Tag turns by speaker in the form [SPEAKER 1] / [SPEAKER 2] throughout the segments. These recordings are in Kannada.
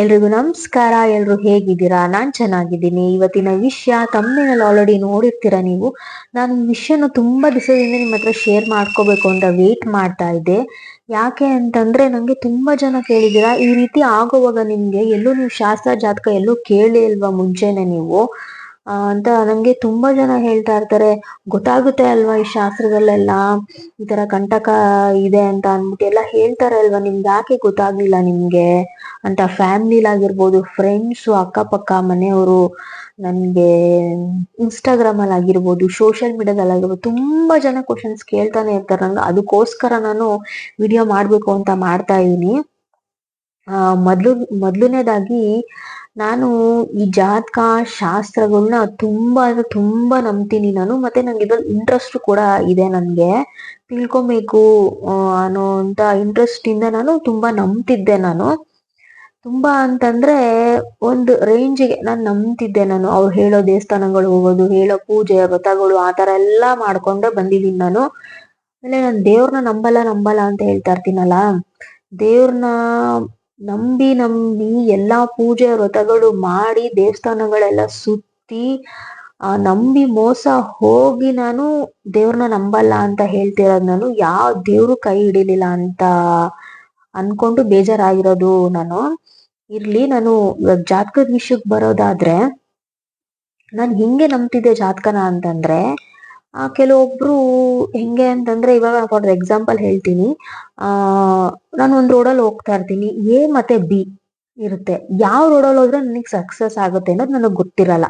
[SPEAKER 1] ಎಲ್ರಿಗೂ ನಮಸ್ಕಾರ, ಎಲ್ರು ಹೇಗಿದ್ದೀರಾ? ನಾನ್ ಚೆನ್ನಾಗಿದ್ದೀನಿ. ಇವತ್ತಿನ ವಿಷಯ ತಮ್ಮಿನಲ್ಲಿ ಆಲ್ರೆಡಿ ನೋಡಿರ್ತೀರಾ ನೀವು? ನಾನು ಈ ವಿಷಯನ ತುಂಬಾ ದಿವಸದಿಂದ ನಿಮ್ಮ ಹತ್ರ ಶೇರ್ ಮಾಡ್ಕೋಬೇಕು ಅಂತ ವೇಟ್ ಮಾಡ್ತಾ ಇದ್ದೆ. ಯಾಕೆ ಅಂತಂದ್ರೆ ನಂಗೆ ತುಂಬಾ ಜನ ಕೇಳಿದ್ದೀರಾ, ಈ ರೀತಿ ಆಗೋವಾಗ ನಿಮ್ಗೆ ಎಲ್ಲೂ ನೀವು ಶಾಸ್ತ್ರ ಜಾತಕ ಎಲ್ಲೂ ಕೇಳಿ ಇಲ್ವಾ ಮುಂಚೆನೆ ನೀವು? ಅಂತ ನಂಗೆ ತುಂಬಾ ಜನ ಹೇಳ್ತಾ ಇರ್ತಾರೆ. ಗೊತ್ತಾಗುತ್ತೆ ಅಲ್ವಾ ಈ ಶಾಸ್ತ್ರದಲ್ಲೆಲ್ಲ? ಈ ತರ ಕಂಟಕ ಇದೆ ಅಂತ ಅಂದ್ಬಿಟ್ಟು ಎಲ್ಲ ಹೇಳ್ತಾರೆ ಅಲ್ವಾ? ನಿಮ್ಗೆ ಯಾಕೆ ಗೊತ್ತಾಗ್ಲಿಲ್ಲ ನಿಮ್ಗೆ? ಅಂತ ಫ್ಯಾಮಿಲಿಲಾಗಿರ್ಬೋದು ಫ್ರೆಂಡ್ಸು ಅಕ್ಕಪಕ್ಕ, ಮನೆಯವರು, ನನ್ಗೆ ಇನ್ಸ್ಟಾಗ್ರಾಮ್ ಅಲ್ಲಿ ಆಗಿರ್ಬೋದು ಸೋಷಿಯಲ್ ಮೀಡಿಯಾದಲ್ಲಿ ಆಗಿರ್ಬೋದು, ತುಂಬಾ ಜನ ಕ್ವಶನ್ಸ್ ಕೇಳ್ತಾನೆ ಇರ್ತಾರೆ. ನಂಗೆ ಅದಕ್ಕೋಸ್ಕರ ನಾನು ವಿಡಿಯೋ ಮಾಡ್ಬೇಕು ಅಂತ ಮಾಡ್ತಾ ಇದೀನಿ ಆ, ಮೊದ್ಲು, ಮೊದ್ಲನೇದಾಗಿ ನಾನು ಈ ಜಾತಕ ಶಾಸ್ತ್ರಗಳನ್ನ ತುಂಬಾ ಅಂದ್ರೆ ತುಂಬಾ ನಂಬ್ತೀನಿ ನಾನು. ಮತ್ತೆ ನಂಗೆ ಇದ್ರಲ್ಲಿ ಇಂಟ್ರೆಸ್ಟ್ ಕೂಡ ಇದೆ ನನಗೆ. ತಿಳ್ಕೊಬೇಕು ಅನ್ನೋ ಅಂತ ಇಂಟ್ರೆಸ್ಟ್ ಇಂದ ನಾನು ತುಂಬಾ ನಂಬ್ತಿದ್ದೆ ನಾನು. ತುಂಬಾ ಅಂತಂದ್ರೆ ಒಂದು ರೇಂಜಿಗೆ ನಾನು ನಂಬ್ತಿದ್ದೆ ನಾನು. ಅವ್ರು ಹೇಳೋ ದೇವಸ್ಥಾನಗಳು ಹೋಗೋದು, ಹೇಳೋ ಪೂಜೆ, ವ್ರತಗಳು, ಆ ತರ ಎಲ್ಲಾ ಮಾಡ್ಕೊಂಡೆ ಬಂದಿದ್ದೀನಿ ನಾನು. ಆಮೇಲೆ ನಾನು ದೇವ್ರನ್ನ ನಂಬಲ್ಲ ನಂಬಲ್ಲ ಅಂತ ಹೇಳ್ತಾ ಇರ್ತೀನಲ್ಲ ದೇವ್ರನ್ನ ನಂಬಿ ನಂಬಿ ಎಲ್ಲಾ ಪೂಜೆ ವ್ರತಗಳು ಮಾಡಿ ದೇವಸ್ಥಾನಗಳೆಲ್ಲ ಸುತ್ತಿ, ಆ, ನಂಬಿ ಮೋಸ ಹೋಗಿ ನಾನು ದೇವ್ರನ್ನ ನಂಬಲ್ಲ ಅಂತ ಹೇಳ್ತಿರೋದ್ ನಾನು. ಯಾವ ದೇವ್ರು ಕೈ ಹಿಡಿಲಿಲ್ಲ ಅಂತ ಅನ್ಕೊಂಡು ಬೇಜಾರಾಗಿರೋದು ನಾನು. ಇರ್ಲಿ, ನಾನು ಜಾತಕದ ವಿಷಯಕ್ ಬರೋದಾದ್ರೆ ನಾನು ಹಿಂಗೆ ನಂಬ್ತಿದ್ದೆ ಜಾತಕನ ಅಂತಂದ್ರೆ ಆ, ಕೆಲವೊಬ್ರು ಹೆಂಗೆ ಅಂತಂದ್ರೆ ಇವಾಗ ಫಾರ್ ಎಕ್ಸಾಂಪಲ್ ಹೇಳ್ತೀನಿ. ಆ, ನಾನು ಒಂದ್ ರೋಡಲ್ಲಿ ಹೋಗ್ತಾ ಇರ್ತೀನಿ. ಎ ಮತ್ತೆ ಬಿ ಇರುತ್ತೆ. ಯಾವ ರೋಡಲ್ಲಿ ಹೋದ್ರೆ ನನಗೆ ಸಕ್ಸಸ್ ಆಗುತ್ತೆ ಅನ್ನೋದು ನನಗೆ ಗೊತ್ತಿರಲ್ಲ.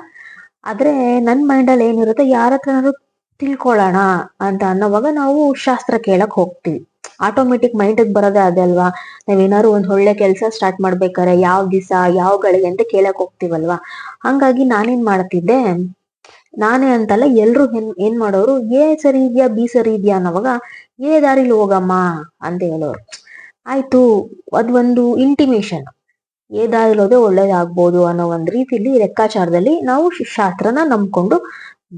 [SPEAKER 1] ಆದ್ರೆ ನನ್ನ ಮೈಂಡ್ ಅಲ್ಲಿ ಏನಿರುತ್ತೆ, ಯಾರ ಹತ್ರನಾದ್ರು ತಿಳ್ಕೊಳ್ಳೋಣ ಅಂತ ಅನ್ನೋವಾಗ ನಾವು ಶಾಸ್ತ್ರ ಕೇಳಕ್ ಹೋಗ್ತೀವಿ. ಆಟೋಮೆಟಿಕ್ ಮೈಂಡ್ ಬರೋದೇ ಅದೇ ಅಲ್ವಾ? ನಾವೇನಾದ್ರು ಒಂದು ಒಳ್ಳೆ ಕೆಲಸ ಸ್ಟಾರ್ಟ್ ಮಾಡ್ಬೇಕಾರೆ ಯಾವ ದಿವಸ, ಯಾವ ಗಳಿಗೆ ಅಂತ ಕೇಳಕ್ ಹೋಗ್ತೀವಲ್ವಾ? ಹಂಗಾಗಿ ನಾನೇನ್ ಮಾಡ್ತಿದ್ದೆ ನಾನೇ ಅಂತಲ್ಲ ಎಲ್ರು ಏನ್ ಏನ್ ಮಾಡೋರು ಎ ಸರಿ ಇದೆಯಾ, ಬಿ ಸರಿ ಇದೆಯಾ? ಅನ್ನೋವಾಗ ಎ ದಾರಿಲಿ ಹೋಗಮ್ಮ, ಅಂತ ಹೇಳೋರು. ಆಯ್ತು, ಅದ್ ಒಂದು ಇಂಟಿಮೇಶನ್ ಎ ದಾರಿಲಿ ಹೋದ್ರೆ ಒಳ್ಳೇದಾಗ್ಬೋದು ಅನ್ನೋ ಒಂದ್ ರೀತಿಲಿ ಲೆಕ್ಕಾಚಾರದಲ್ಲಿ ನಾವು ಶಾಸ್ತ್ರನ ನಂಬ್ಕೊಂಡು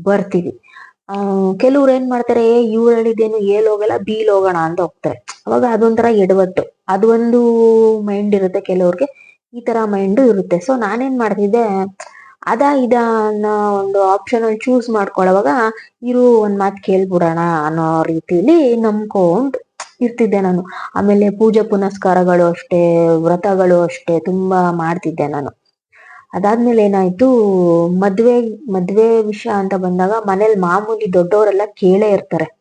[SPEAKER 1] ಬರ್ತೀವಿ. ಆ, ಕೆಲವ್ರು ಏನ್ ಮಾಡ್ತಾರೆ, ಏ, ಇವ್ರು ಹೇಳಿದ್ದೇನು ಏಲ್ ಹೋಗಲ್ಲ ಬಿಲ್ ಹೋಗೋಣ, ಅಂತ ಹೋಗ್ತಾರೆ. ಅವಾಗ ಅದೊಂಥರ ಎಡವತ್ತು ಅದೊಂದು ಮೈಂಡ್ ಇರುತ್ತೆ ಕೆಲವ್ರಿಗೆ. ಈ ತರ ಮೈಂಡ್ ಇರುತ್ತೆ. ಸೊ ನಾನೇನ್ ಮಾಡ್ತಿದ್ದೆ ಅದ ಇದ ಅನ್ನೋ ಒಂದು ಆಪ್ಷನ್ ಅಲ್ಲಿ ಚೂಸ್ ಮಾಡ್ಕೊಳ್ಳೋವಾಗ ಇರು ಒಂದ್ ಮಾತ್ ಕೇಳ್ಬಿಡೋಣ ಅನ್ನೋ ರೀತಿಲಿ ನಂಬ್ಕೊಂಡ್ ಇರ್ತಿದ್ದೆ ನಾನು. ಆಮೇಲೆ ಪೂಜೆ ಪುನಸ್ಕಾರಗಳು ಅಷ್ಟೇ, ವ್ರತಗಳು ಅಷ್ಟೇ ತುಂಬಾ ಮಾಡ್ತಿದ್ದೆ ನಾನು. ಅದಾದ್ಮೇಲೆ ಏನಾಯ್ತು, ಮದ್ವೆ ಮದ್ವೆ ವಿಷಯ ಅಂತ ಬಂದಾಗ ಮನೇಲಿ ಮಾಮೂಲಿ ದೊಡ್ಡವರೆಲ್ಲ ಕೇಳೇ ಇರ್ತಾರೆ.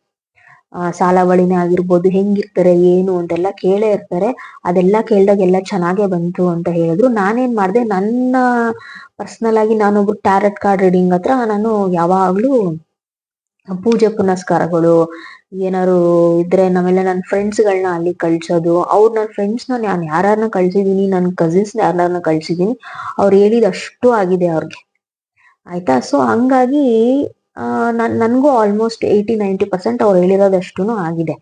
[SPEAKER 1] ಸಾಲವಳಿನೇ ಆಗಿರ್ಬೋದು ಹೆಂಗಿರ್ತಾರೆ, ಏನು ಅಂತೆಲ್ಲ ಕೇಳೇ ಇರ್ತಾರೆ. ಅದೆಲ್ಲ ಕೇಳಿದಾಗ ಎಲ್ಲ ಚೆನ್ನಾಗೇ ಬಂತು ಅಂತ ಹೇಳಿದ್ರು. ನಾನೇನ್ ಮಾಡಿದೆ, ನನ್ನ ಪರ್ಸನಲ್ ಆಗಿ ನಾನೊಬ್ರು ಟ್ಯಾರೆಟ್ ಕಾರ್ಡ್ ರೀಡಿಂಗ್ ಹತ್ರ ನಾನು ಯಾವಾಗಲೂ ಪೂಜೆ ಪುನಸ್ಕಾರಗಳು, ಏನಾರು ಇದ್ರೆ ನಮ್ಮೆಲ್ಲ ನನ್ನ ಫ್ರೆಂಡ್ಸ್ಗಳನ್ನ ಅಲ್ಲಿ ಕಳ್ಸೋದು. ಅವ್ರು ನನ್ನ ಫ್ರೆಂಡ್ಸ್ನ ನಾನು ಯಾರನ್ನ ಕಳ್ಸಿದೀನಿ ನನ್ನ ಕಸಿನ್ಸ್ನ ಯಾರನ್ನ ಕಳ್ಸಿದೀನಿ, ಅವ್ರು ಹೇಳಿದ ಅಷ್ಟು ಆಗಿದೆ ಅವ್ರಿಗೆ. ಆಯ್ತಾ? ಸೊ ಹಂಗಾಗಿ ನನ್ಗೂ ಆಲ್ಮೋಸ್ಟ್ ಏಯ್ಟಿ ನೈಂಟಿ ಪರ್ಸೆಂಟ್ ಅವ್ರು ಹೇಳಿರೋದಷ್ಟು ಆಗಿದೆ.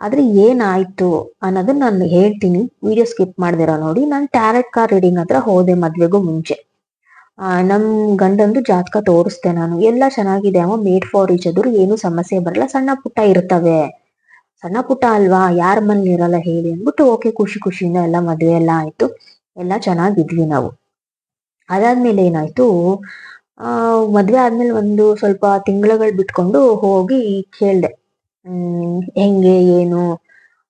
[SPEAKER 1] ಆದ್ರೆ ಏನಾಯ್ತು ಅನ್ನೋದನ್ನ ನಾನು ಹೇಳ್ತೀನಿ. ವಿಡಿಯೋ ಸ್ಕಿಪ್ ಮಾಡ್ದಿರೋ ನೋಡಿ. ನಾನು ಟ್ಯಾರೆಟ್ ಕಾರ್ ರೀಡಿಂಗ್ ಹತ್ರ ಹೋದೆ ಮದುವೆಗೂ ಮುಂಚೆ. ನಮ್ಮ ನಮ್ ಗಂಡಂದು ಜಾತಕ ತೋರಿಸ್ದೆ ನಾನು. ಎಲ್ಲ ಚೆನ್ನಾಗಿದೆ ಅವ ಮೇಡ್ ಫಾರ್ ಈಚ್ ಅದ್ರು ಏನು ಸಮಸ್ಯೆ ಬರಲ್ಲ. ಸಣ್ಣ ಪುಟ್ಟ ಇರ್ತವೆ. ಸಣ್ಣ ಪುಟ್ಟ ಅಲ್ವಾ? ಯಾರ ಮನೇಲಿ ಇರಲ್ಲ ಹೇಳಿ ಅಂದ್ಬಿಟ್ಟು ಓಕೆ ಖುಷಿ ಖುಷಿಯಿಂದ ಎಲ್ಲ ಮದುವೆ ಎಲ್ಲ ಆಯ್ತು. ಎಲ್ಲ ಚೆನ್ನಾಗಿದ್ವಿ ನಾವು. ಅದಾದ್ಮೇಲೆ ಏನಾಯ್ತು? ಆ, ಮದ್ವೆ ಆದ್ಮೇಲೆ ಒಂದು ಸ್ವಲ್ಪ ತಿಂಗಳುಗಳು ಬಿಟ್ಕೊಂಡು ಹೋಗಿ ಕೇಳ್ದೆ. ಹೆಂಗೆ, ಏನು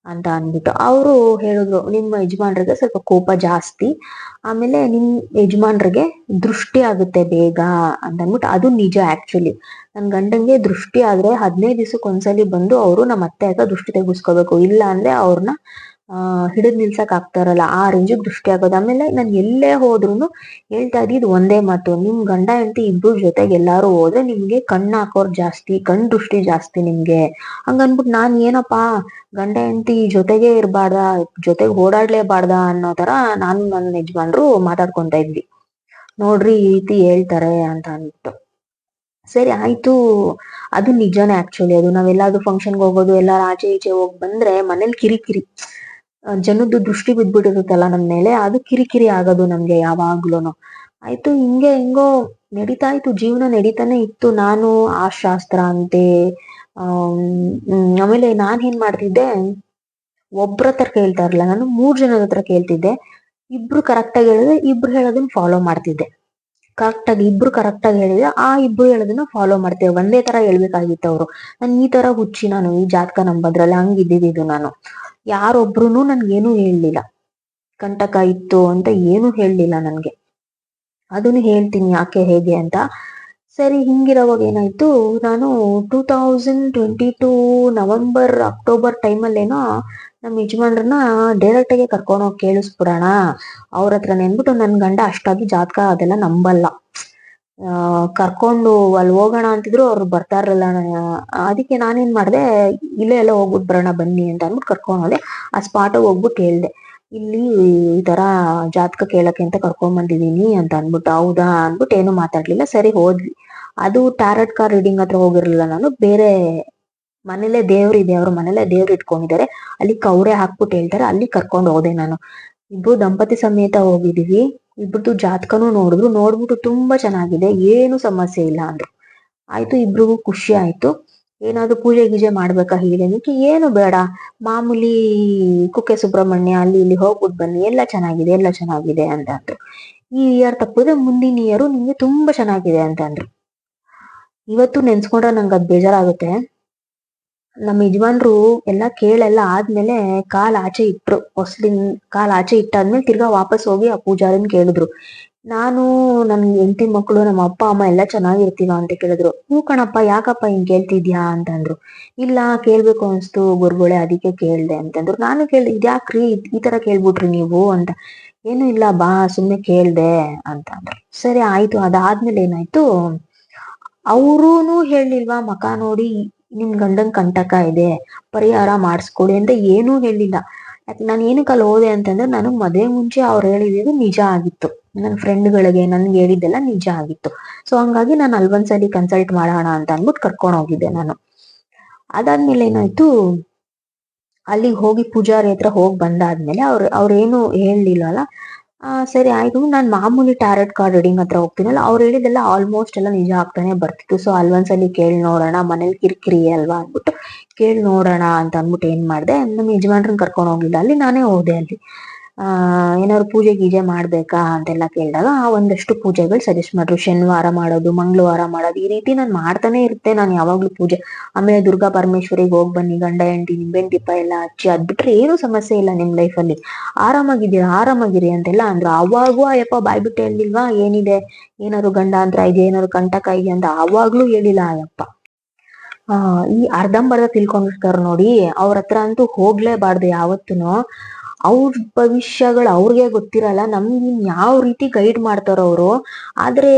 [SPEAKER 1] ಅಂತ ಅಂದ್ಬಿಟ್ಟು. ಅವರು ಹೇಳಿದ್ರು, ನಿಮ್ಮ ಯಜಮಾನ್ರಿಗೆ ಸ್ವಲ್ಪ ಕೋಪ ಜಾಸ್ತಿ. ಆಮೇಲೆ ನಿಮ್ ಯಜಮಾನ್ರಿಗೆ ದೃಷ್ಟಿ ಆಗುತ್ತೆ ಬೇಗ ಅಂತ ಅಂದ್ಬಿಟ್ಟು. ಅದು ನಿಜ ಆಕ್ಚುಲಿ ನನ್ ಗಂಡಂಗೆ ದೃಷ್ಟಿ ಆದ್ರೆ ಹದಿನೈದು ದಿವಸಕ್ಕೆ ಒಂದ್ಸಲಿ ಬಂದು ಅವರು ನಮ್ಮ ಅತ್ತೆ ಹತ್ರ ದೃಷ್ಟಿ ತೆಗೆಸ್ಕೋಬೇಕು. ಇಲ್ಲ ಅಂದ್ರೆ ಅವ್ರನ್ನ ಹಿಡಿದ್ ನಿಲ್ಸಕ್ ಆಗ್ತಾ ಇರಲ್ಲ ಆ ರೇಂಜ್ ದೃಷ್ಟಿ ಆಗೋದು. ಆಮೇಲೆ ನಾನು ಎಲ್ಲೇ ಹೋದ್ರು ಹೇಳ್ತಾ ಇದ್ದಿದ್ ಒಂದೇ ಮಾತು. ನಿಮ್ ಗಂಡ ಹೆಂಡತಿ ಇಬ್ರು ಜೊತೆಗೆ ಎಲ್ಲಾರು ಹೋದ್ರೆ ನಿಮ್ಗೆ ಕಣ್ಣು ಹಾಕೋರ್ ಜಾಸ್ತಿ ಕಣ್ ದೃಷ್ಟಿ ಜಾಸ್ತಿ ನಿಮ್ಗೆ. ಹಂಗನ್ಬಿಟ್ಟು ನಾನ್ ಏನಪ್ಪಾ ಗಂಡ ಹೆಂಡತಿ ಜೊತೆಗೆ ಇರ್ಬಾರ್ದ ಜೊತೆಗೆ ಓಡಾಡ್ಲೇಬಾರ್ದ ಅನ್ನೋ ತರ ನಾನು ನನ್ನ ಯಜಮಾನ್ರು ಮಾತಾಡ್ಕೊಂತ ಇದ್ವಿ. ನೋಡ್ರಿ ಈ ರೀತಿ ಹೇಳ್ತಾರೆ ಅಂತ ಅಂದ್ಬಿಟ್ಟು. ಸರಿ ಆಯ್ತು. ಅದು ನಿಜಾನೇ ಆಕ್ಚುಲಿ ಅದು ನಾವೆಲ್ಲಾದ್ರೂ ಫಂಕ್ಷನ್ಗೆ ಹೋಗೋದು ಎಲ್ಲಾರು ಆಚೆ ಈಚೆ ಹೋಗ್ ಬಂದ್ರೆ ಮನೇಲಿ ಕಿರಿಕಿರಿ. ಆ, ಜನದ್ದು ದೃಷ್ಟಿ ಬಿದ್ಬಿಟ್ಟಿರುತ್ತಲ್ಲ ನಮ್ ಮೇಲೆ, ಅದು ಕಿರಿಕಿರಿ ಆಗೋದು ನಮ್ಗೆ ಯಾವಾಗ್ಲೂನು. ಆಯ್ತು, ಹಿಂಗೆ ಹೆಂಗೋ ನಡೀತಾ ಇತ್ತು, ಜೀವನ ನಡೀತಾನೆ ಇತ್ತು. ನಾನು ಆ ಶಾಸ್ತ್ರ ಅಂತೆ ಆಮೇಲೆ ನಾನ್ ಏನ್ ಮಾಡ್ತಿದ್ದೆ, ಒಬ್ರ ಹತ್ರ ಕೇಳ್ತಾ ಇರ್ಲಿಲ್ಲ. ನಾನು ಮೂರ್ ಜನದ ಹತ್ರ ಕೇಳ್ತಿದ್ದೆ. ಇಬ್ರು ಕರೆಕ್ಟ್ ಆಗಿ ಹೇಳಿದ್ರೆ ಇಬ್ರು ಹೇಳೋದನ್ನ ಫಾಲೋ ಮಾಡ್ತಿದ್ದೆ. ಕರೆಕ್ಟಾಗಿ ಇಬ್ರು ಕರೆಕ್ಟಾಗಿ ಹೇಳಿದ್ರೆ ಆ ಇಬ್ರು ಹೇಳೋದನ್ನ ಫಾಲೋ ಮಾಡ್ತೇವೆ ಒಂದೇ ತರ ಹೇಳ್ಬೇಕಾಗಿತ್ತು ಅವರು. ನಾನು ಈ ತರ ಹುಚ್ಚಿ ನಾನು, ಈ ಜಾತಕ ನಂಬದ್ರಲ್ಲಿ ಹಂಗಿದ್ದಿದ್ದು ನಾನು. ಯಾರೊಬ್ರು ನನ್ಗೇನು ಹೇಳಲಿಲ್ಲ. ಕಂಟಕ ಇತ್ತು ಅಂತ ಏನು ಹೇಳಲಿಲ್ಲ ನನ್ಗೆ. ಅದನ್ನು ಹೇಳ್ತೀನಿ ಯಾಕೆ, ಹೇಗೆ ಅಂತ. ಸರಿ, ಹಿಂಗಿರೋವಾಗ ಏನಾಯ್ತು, ನಾನು two thousand twenty two November, October ಟೈಮಲ್ಲೇನೋ ನಮ್ಮ ಯಜಮಾನ್ರನ್ನ ಡೈರೆಕ್ಟ್ ಆಗಿ ಕರ್ಕೊಂಡು ಹೋಗಿ ಕೇಳಿಸ್ಬಿಡೋಣ. ಅವ್ರ ಹತ್ರ ನೆನ್ಬಿಟ್ಟು ನನ್ನ ಗಂಡ ಅಷ್ಟಾಗಿ ಜಾತಕ ಅದೆಲ್ಲ ನಂಬಲ್ಲ. ಕರ್ಕೊಂಡು ಅಲ್ಲಿ ಹೋಗೋಣ ಅಂತಿದ್ರು, ಅವ್ರು ಬರ್ತಾ ಇರಲಿಲ್ಲ ಅದಕ್ಕೆ ನಾನೇನ್ ಮಾಡಿದೆ, ಇಲ್ಲೇ ಎಲ್ಲ ಹೋಗ್ಬಿಟ್ಟು ಬರೋಣ ಬನ್ನಿ ಅಂತ ಅಂದ್ಬಿಟ್ಟು ಕರ್ಕೊಂಡು ಹೋದೆ. ಆ ಸ್ಪಾಟ್ ಹೋಗ್ಬಿಟ್ಟು ಹೇಳ್ದೆ. ಇಲ್ಲಿ ಈ ತರ ಜಾತಕ ಕೇಳಕ್ಕೆ ಅಂತ ಕರ್ಕೊಂಡ್ ಬಂದಿದೀನಿ ಅಂತ ಅನ್ಬಿಟ್ಟು ಹೌದಾ ಅನ್ಬಿಟ್ಟು ಏನು ಮಾತಾಡ್ಲಿಲ್ಲ. ಸರಿ, ಹೋದ್ವಿ. ಅದು ಟ್ಯಾರೆಟ್ ಕಾರ್ ರೀಡಿಂಗ್ ಹತ್ರ ಹೋಗಿರ್ಲಿಲ್ಲ ನಾನು. ಬೇರೆ ಮನೇಲೆ ದೇವ್ರಿದೆ ಅವ್ರ ಮನೇಲೆ ದೇವ್ರು ಇಟ್ಕೊಂಡಿದ್ದಾರೆ ಅಲ್ಲಿ ಕೌರೆ ಹಾಕ್ಬಿಟ್ಟು ಹೇಳ್ತಾರೆ, ಅಲ್ಲಿ ಕರ್ಕೊಂಡು ಹೋದೆ ನಾನು. ಇಬ್ರು ದಂಪತಿ ಸಮೇತ ಹೋಗಿದೀವಿ. ಇಬ್ರದ್ದು ಜಾತಕನೂ ನೋಡಿದ್ರು, ನೋಡ್ಬಿಟ್ಟು ತುಂಬಾ ಚೆನ್ನಾಗಿದೆ, ಏನು ಸಮಸ್ಯೆ ಇಲ್ಲ ಅಂದ್ರು. ಆಯ್ತು, ಇಬ್ರಿಗೂ ಖುಷಿ ಆಯ್ತು. ಏನಾದ್ರು ಪೂಜೆ ಗೀಜೆ ಮಾಡ್ಬೇಕಾ ಹೇಳಿದಕ್ಕೆ ಏನು ಬೇಡ, ಮಾಮೂಲಿ ಕುಕ್ಕೆ ಸುಬ್ರಹ್ಮಣ್ಯ ಅಲ್ಲಿ ಇಲ್ಲಿ ಹೋಗ್ಬಿಟ್ಟು ಬನ್ನಿ, ಎಲ್ಲ ಚೆನ್ನಾಗಿದೆ ಎಲ್ಲ ಚೆನ್ನಾಗಿದೆ ಅಂತ ಅಂದ್ರು. ಈ ಇಯರ್ ತಪ್ಪಿದ್ರೆ ಮುಂದಿನ ಇಯರು ನಿಮ್ಗೆ ತುಂಬಾ ಚೆನ್ನಾಗಿದೆ ಅಂತ ಅಂದ್ರು. ಇವತ್ತು ನೆನ್ಸ್ಕೊಂಡ್ರೆ ನಂಗೆ ಅದು ಬೇಜಾರಾಗುತ್ತೆ. ನಮ್ಮ ಯಜಮಾನ್ರು ಎಲ್ಲ ಕೇಳೆಲ್ಲ ಆದ್ಮೇಲೆ ಕಾಲ್ ಆಚೆ ಇಟ್ರು. ಹೊಸ್ಲಿನ್ ಕಾಲ್ ಆಚೆ ಇಟ್ಟಾದ್ಮೇಲೆ ತಿರ್ಗಾ ವಾಪಸ್ ಹೋಗಿ ಆ ಪೂಜಾರಿನ್ ಕೇಳಿದ್ರು. ನಾನು ನನ್ ಹೆಂಡತಿ ಮಕ್ಕಳು ನಮ್ಮ ಅಪ್ಪ, ಅಮ್ಮ ಎಲ್ಲ ಚೆನ್ನಾಗಿರ್ತೀವ ಅಂತ ಕೇಳಿದ್ರು. ಹ್ಞೂ ಕಣಪ್ಪ, ಯಾಕಪ್ಪ ಹಿಂಗ್ ಕೇಳ್ತಿದ್ಯಾ? ಅಂತಂದ್ರು. ಇಲ್ಲ, ಕೇಳ್ಬೇಕು ಅನ್ಸ್ತು ಗುರುಗಳೇ, ಅದಕ್ಕೆ ಕೇಳ್ದೆ, ಅಂತಂದ್ರು. ನಾನು ಕೇಳ್ದೆ, ಇದ್ಯಾಕ್ರಿ? ಈ ತರ ಕೇಳ್ಬಿಟ್ರಿ ನೀವು? ಅಂತ. ಏನು ಇಲ್ಲ ಬಾ, ಸುಮ್ನೆ ಕೇಳ್ದೆ ಅಂತ ಅಂದ್ರು ಸರಿ, ಆಯ್ತು. ಅದಾದ್ಮೇಲೆ ಏನಾಯ್ತು? ಅವ್ರೂನು ಹೇಳಿಲ್ವಾ ಮಕ ನೋಡಿ ನಿಮ್ ಗಂಡನ್ ಕಂಟಕ ಇದೆ, ಪರಿಹಾರ ಮಾಡಿಸ್ಕೊಡಿ ಅಂತ ಏನೂ ಹೇಳಿಲ್ಲ. ಯಾಕೆ, ನಾನು ಏನಕ್ಕೆ ಅಲ್ಲಿ ಹೋದೆ ಅಂತಂದ್ರೆ ನಾನು ಮದುವೆ ಮುಂಚೆ ಅವ್ರು ಹೇಳಿದ್ದು ನಿಜ ಆಗಿತ್ತು. ನನ್ನ ಫ್ರೆಂಡ್ಗಳಿಗೆ ನನ್ಗೆ ಹೇಳಿದ್ದೆಲ್ಲ ನಿಜ ಆಗಿತ್ತು. ಸೊ ಹಂಗಾಗಿ ನಾನು ಅಲ್ವೊಂದ್ಸಲಿ ಕನ್ಸಲ್ಟ್ ಮಾಡೋಣ ಅಂತ ಅಂದ್ಬಿಟ್ಟು ಕರ್ಕೊಂಡು ಹೋಗಿದ್ದೆ ನಾನು. ಅದಾದ್ಮೇಲೆ ಏನಾಯ್ತು, ಅಲ್ಲಿಗೆ ಹೋಗಿ ಪೂಜಾರಿ ಹತ್ರ ಹೋಗಿ ಬಂದಾದ್ಮೇಲೆ ಅವ್ರು ಅವ್ರೇನು ಹೇಳಲಿಲ್ಲಲ್ಲ. ಆ, ಸರಿ, ಆಯ್ತು. ನಾನು ಮಾಮೂಲಿ ಟ್ಯಾರೆಟ್ ಕಾರ್ಡ್ ರೀಡಿಂಗ್ ಹತ್ರ ಹೋಗ್ತೀನಲ್ಲ, ಅವ್ರು ಹೇಳಿದೆಲ್ಲ ಆಲ್ಮೋಸ್ಟ್ ಎಲ್ಲ ನಿಜ ಆಗ್ತಾನೆ ಬರ್ತಿತ್ತು. ಸೊ ಅಲ್ವೊಂದ್ಸಲಿ ಕೇಳಿ ನೋಡೋಣ, ಮನೇಲಿ ಕಿರಿಕಿರಿ ಅಲ್ವಾ ಅಂದ್ಬಿಟ್ಟು ಕೇಳಿ ನೋಡೋಣ ಅಂತ ಅಂದ್ಬಿಟ್ಟು ಏನ್ ಮಾಡಿದೆ, ನಮ್ಮ ಯಜಮಾನ್ರನ್ನ ಕರ್ಕೊಂಡು ಹೋಗಿಲ್ಲ ಅಲ್ಲಿ ನಾನೇ ಹೋದೆ ಅಲ್ಲಿ. ಆ, ಏನಾದ್ರು ಪೂಜೆ ಗೀಜೆ ಮಾಡ್ಬೇಕಾ ಅಂತೆಲ್ಲ ಕೇಳಿದಾಗ ಆ ಒಂದಷ್ಟು ಪೂಜೆಗಳು ಸಜೆಸ್ಟ್ ಮಾಡ್ರು. ಶನಿವಾರ ಮಾಡೋದು, ಮಂಗಳವಾರ ಮಾಡೋದು, ಈ ರೀತಿ ನಾನು ಮಾಡ್ತಾನೆ ಇರ್ತೆ ನಾನು ಯಾವಾಗ್ಲೂ ಪೂಜೆ. ಆಮೇಲೆ ದುರ್ಗಾ ಪರಮೇಶ್ವರಿಗೆ ಹೋಗ್ ಬನ್ನಿ, ಗಂಡ, ಹೆಂಡತಿ ನಿಂಬೆನ್ ದೀಪ ಎಲ್ಲ ಹಚ್ಚಿ ಅದ್ಬಿಟ್ರೆ ಏನು ಸಮಸ್ಯೆ ಇಲ್ಲ ನಿಮ್ ಲೈಫಲ್ಲಿ ಆರಾಮಾಗಿದ್ದೀರಾ? ಆರಾಮಾಗಿರಿ ಅಂತೆಲ್ಲ ಅಂದ್ರು. ಅವಾಗೂ ಅಯ್ಯಪ್ಪ ಬಾಯ್ಬಿಟ್ಟು ಹೇಳಿಲ್ವಾ ಏನಿದೆ? ಏನಾದ್ರು ಗಂಡ ಅಂತ ಇದೆ, ಏನಾದ್ರು ಕಂಟಕ ಇದೆ ಅಂತ ಅವಾಗ್ಲೂ ಹೇಳಿಲ್ಲ ಅಯ್ಯಪ್ಪ. ಆ, ಈ ಅರ್ಧಂಬರ್ಧ ತಿಳ್ಕೊಂಡಿರ್ತಾರ ನೋಡಿ, ಅವ್ರ ಹತ್ರ ಅಂತೂ ಹೋಗ್ಲೇಬಾರ್ದು ಯಾವತ್ತೂನು. ಅವ್ರ ಭವಿಷ್ಯಗಳು ಅವ್ರಿಗೆ ಗೊತ್ತಿರಲ್ಲ ನಮ್ಗೆ ಯಾವ ರೀತಿ ಗೈಡ್ ಮಾಡ್ತಾರೋ ಅವರು. ಆದ್ರೆ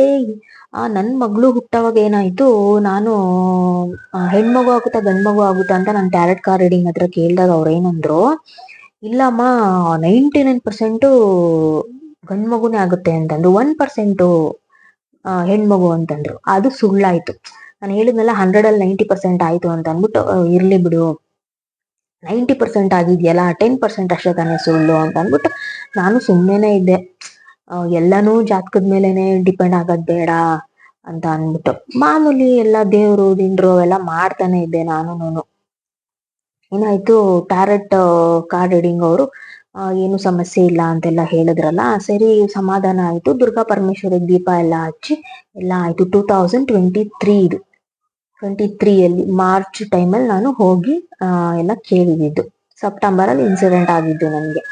[SPEAKER 1] ನನ್ನ ನನ್ ಮಗಳು ಹುಟ್ಟವಾಗ ಏನಾಯ್ತು, ನಾನು ಹೆಣ್ಮಗು ಆಗುತ್ತಾ ಗಂಡ್ ಮಗು ಆಗುತ್ತಾ ಅಂತ ನಾನು ಟ್ಯಾರೆಟ್ ಕಾರ್ ರೀಡಿಂಗ್ ಹತ್ರ ಕೇಳಿದಾಗ ಅವ್ರು ಏನಂದ್ರು, ಇಲ್ಲಮ್ಮ ನೈಂಟಿ ನೈನ್ ಪರ್ಸೆಂಟು ಗಂಡ್ ಮಗುನೇ ಆಗುತ್ತೆ ಅಂತಂದ್ರು ಒನ್ ಪರ್ಸೆಂಟು ಹೆಣ್ಮಗು ಅಂತಂದ್ರು. ಅದು ಸುಳ್ಳಾಯ್ತು. ನಾನು ಹೇಳಿದ್ನಲ್ಲ ಹಂಡ್ರೆಡ್ ಅಲ್ಲಿ ನೈಂಟಿ ಪರ್ಸೆಂಟ್ ಆಯ್ತು ಅಂತ ಅಂದ್ಬಿಟ್ಟು ಇರ್ಲಿ ಬಿಡು. ನೈಂಟಿ ಪರ್ಸೆಂಟ್ ಆಗಿದೆಯಲ್ಲ, ಟೆನ್ ಪರ್ಸೆಂಟ್ ಅಷ್ಟೇ ತಾನೇ ಸುಳ್ಳು ಅಂತ ಅಂದ್ಬಿಟ್ಟು ನಾನು ಸುಮ್ಮನೆ ಇದ್ದೆ. ಎಲ್ಲಾನು ಜಾತಕದ ಮೇಲೆನೆ ಡಿಪೆಂಡ್ ಆಗೋದ್ ಬೇಡ ಅಂತ ಅಂದ್ಬಿಟ್ಟು ಮಾಮೂಲಿ ಎಲ್ಲ ದೇವ್ರು, ದಿಂಡ್ರು ಅವೆಲ್ಲ ಮಾಡ್ತಾನೆ ಇದ್ದೆ ನಾನು ಏನಾಯ್ತು ಟ್ಯಾರೆಟ್ ಕಾರ್ಡ್ ರೀಡಿಂಗ್ ಅವರು ಏನು ಸಮಸ್ಯೆ ಇಲ್ಲ ಅಂತೆಲ್ಲ ಹೇಳಿದ್ರಲ್ಲ, ಸರಿ ಸಮಾಧಾನ ಆಯ್ತು. ದುರ್ಗಾ ಪರಮೇಶ್ವರಿಗೆ ದೀಪ ಎಲ್ಲ ಹಚ್ಚಿ ಎಲ್ಲ ಆಯ್ತು. ಟೂ ತೌಸಂಡ್ ಟ್ವೆಂಟಿ ತ್ರೀ ಇದು. ಟ್ವೆಂಟಿ ತ್ರೀ ಅಲ್ಲಿ ಮಾರ್ಚ್ ಟೈಮಲ್ಲಿ ನಾನು ಹೋಗಿ ಎಲ್ಲ ಕೇಳಿದ್ದು. ಸೆಪ್ಟೆಂಬರ್ ಅಲ್ಲಿ ಇನ್ಸಿಡೆಂಟ್ ಆಗಿದ್ದು ನನಗೆ.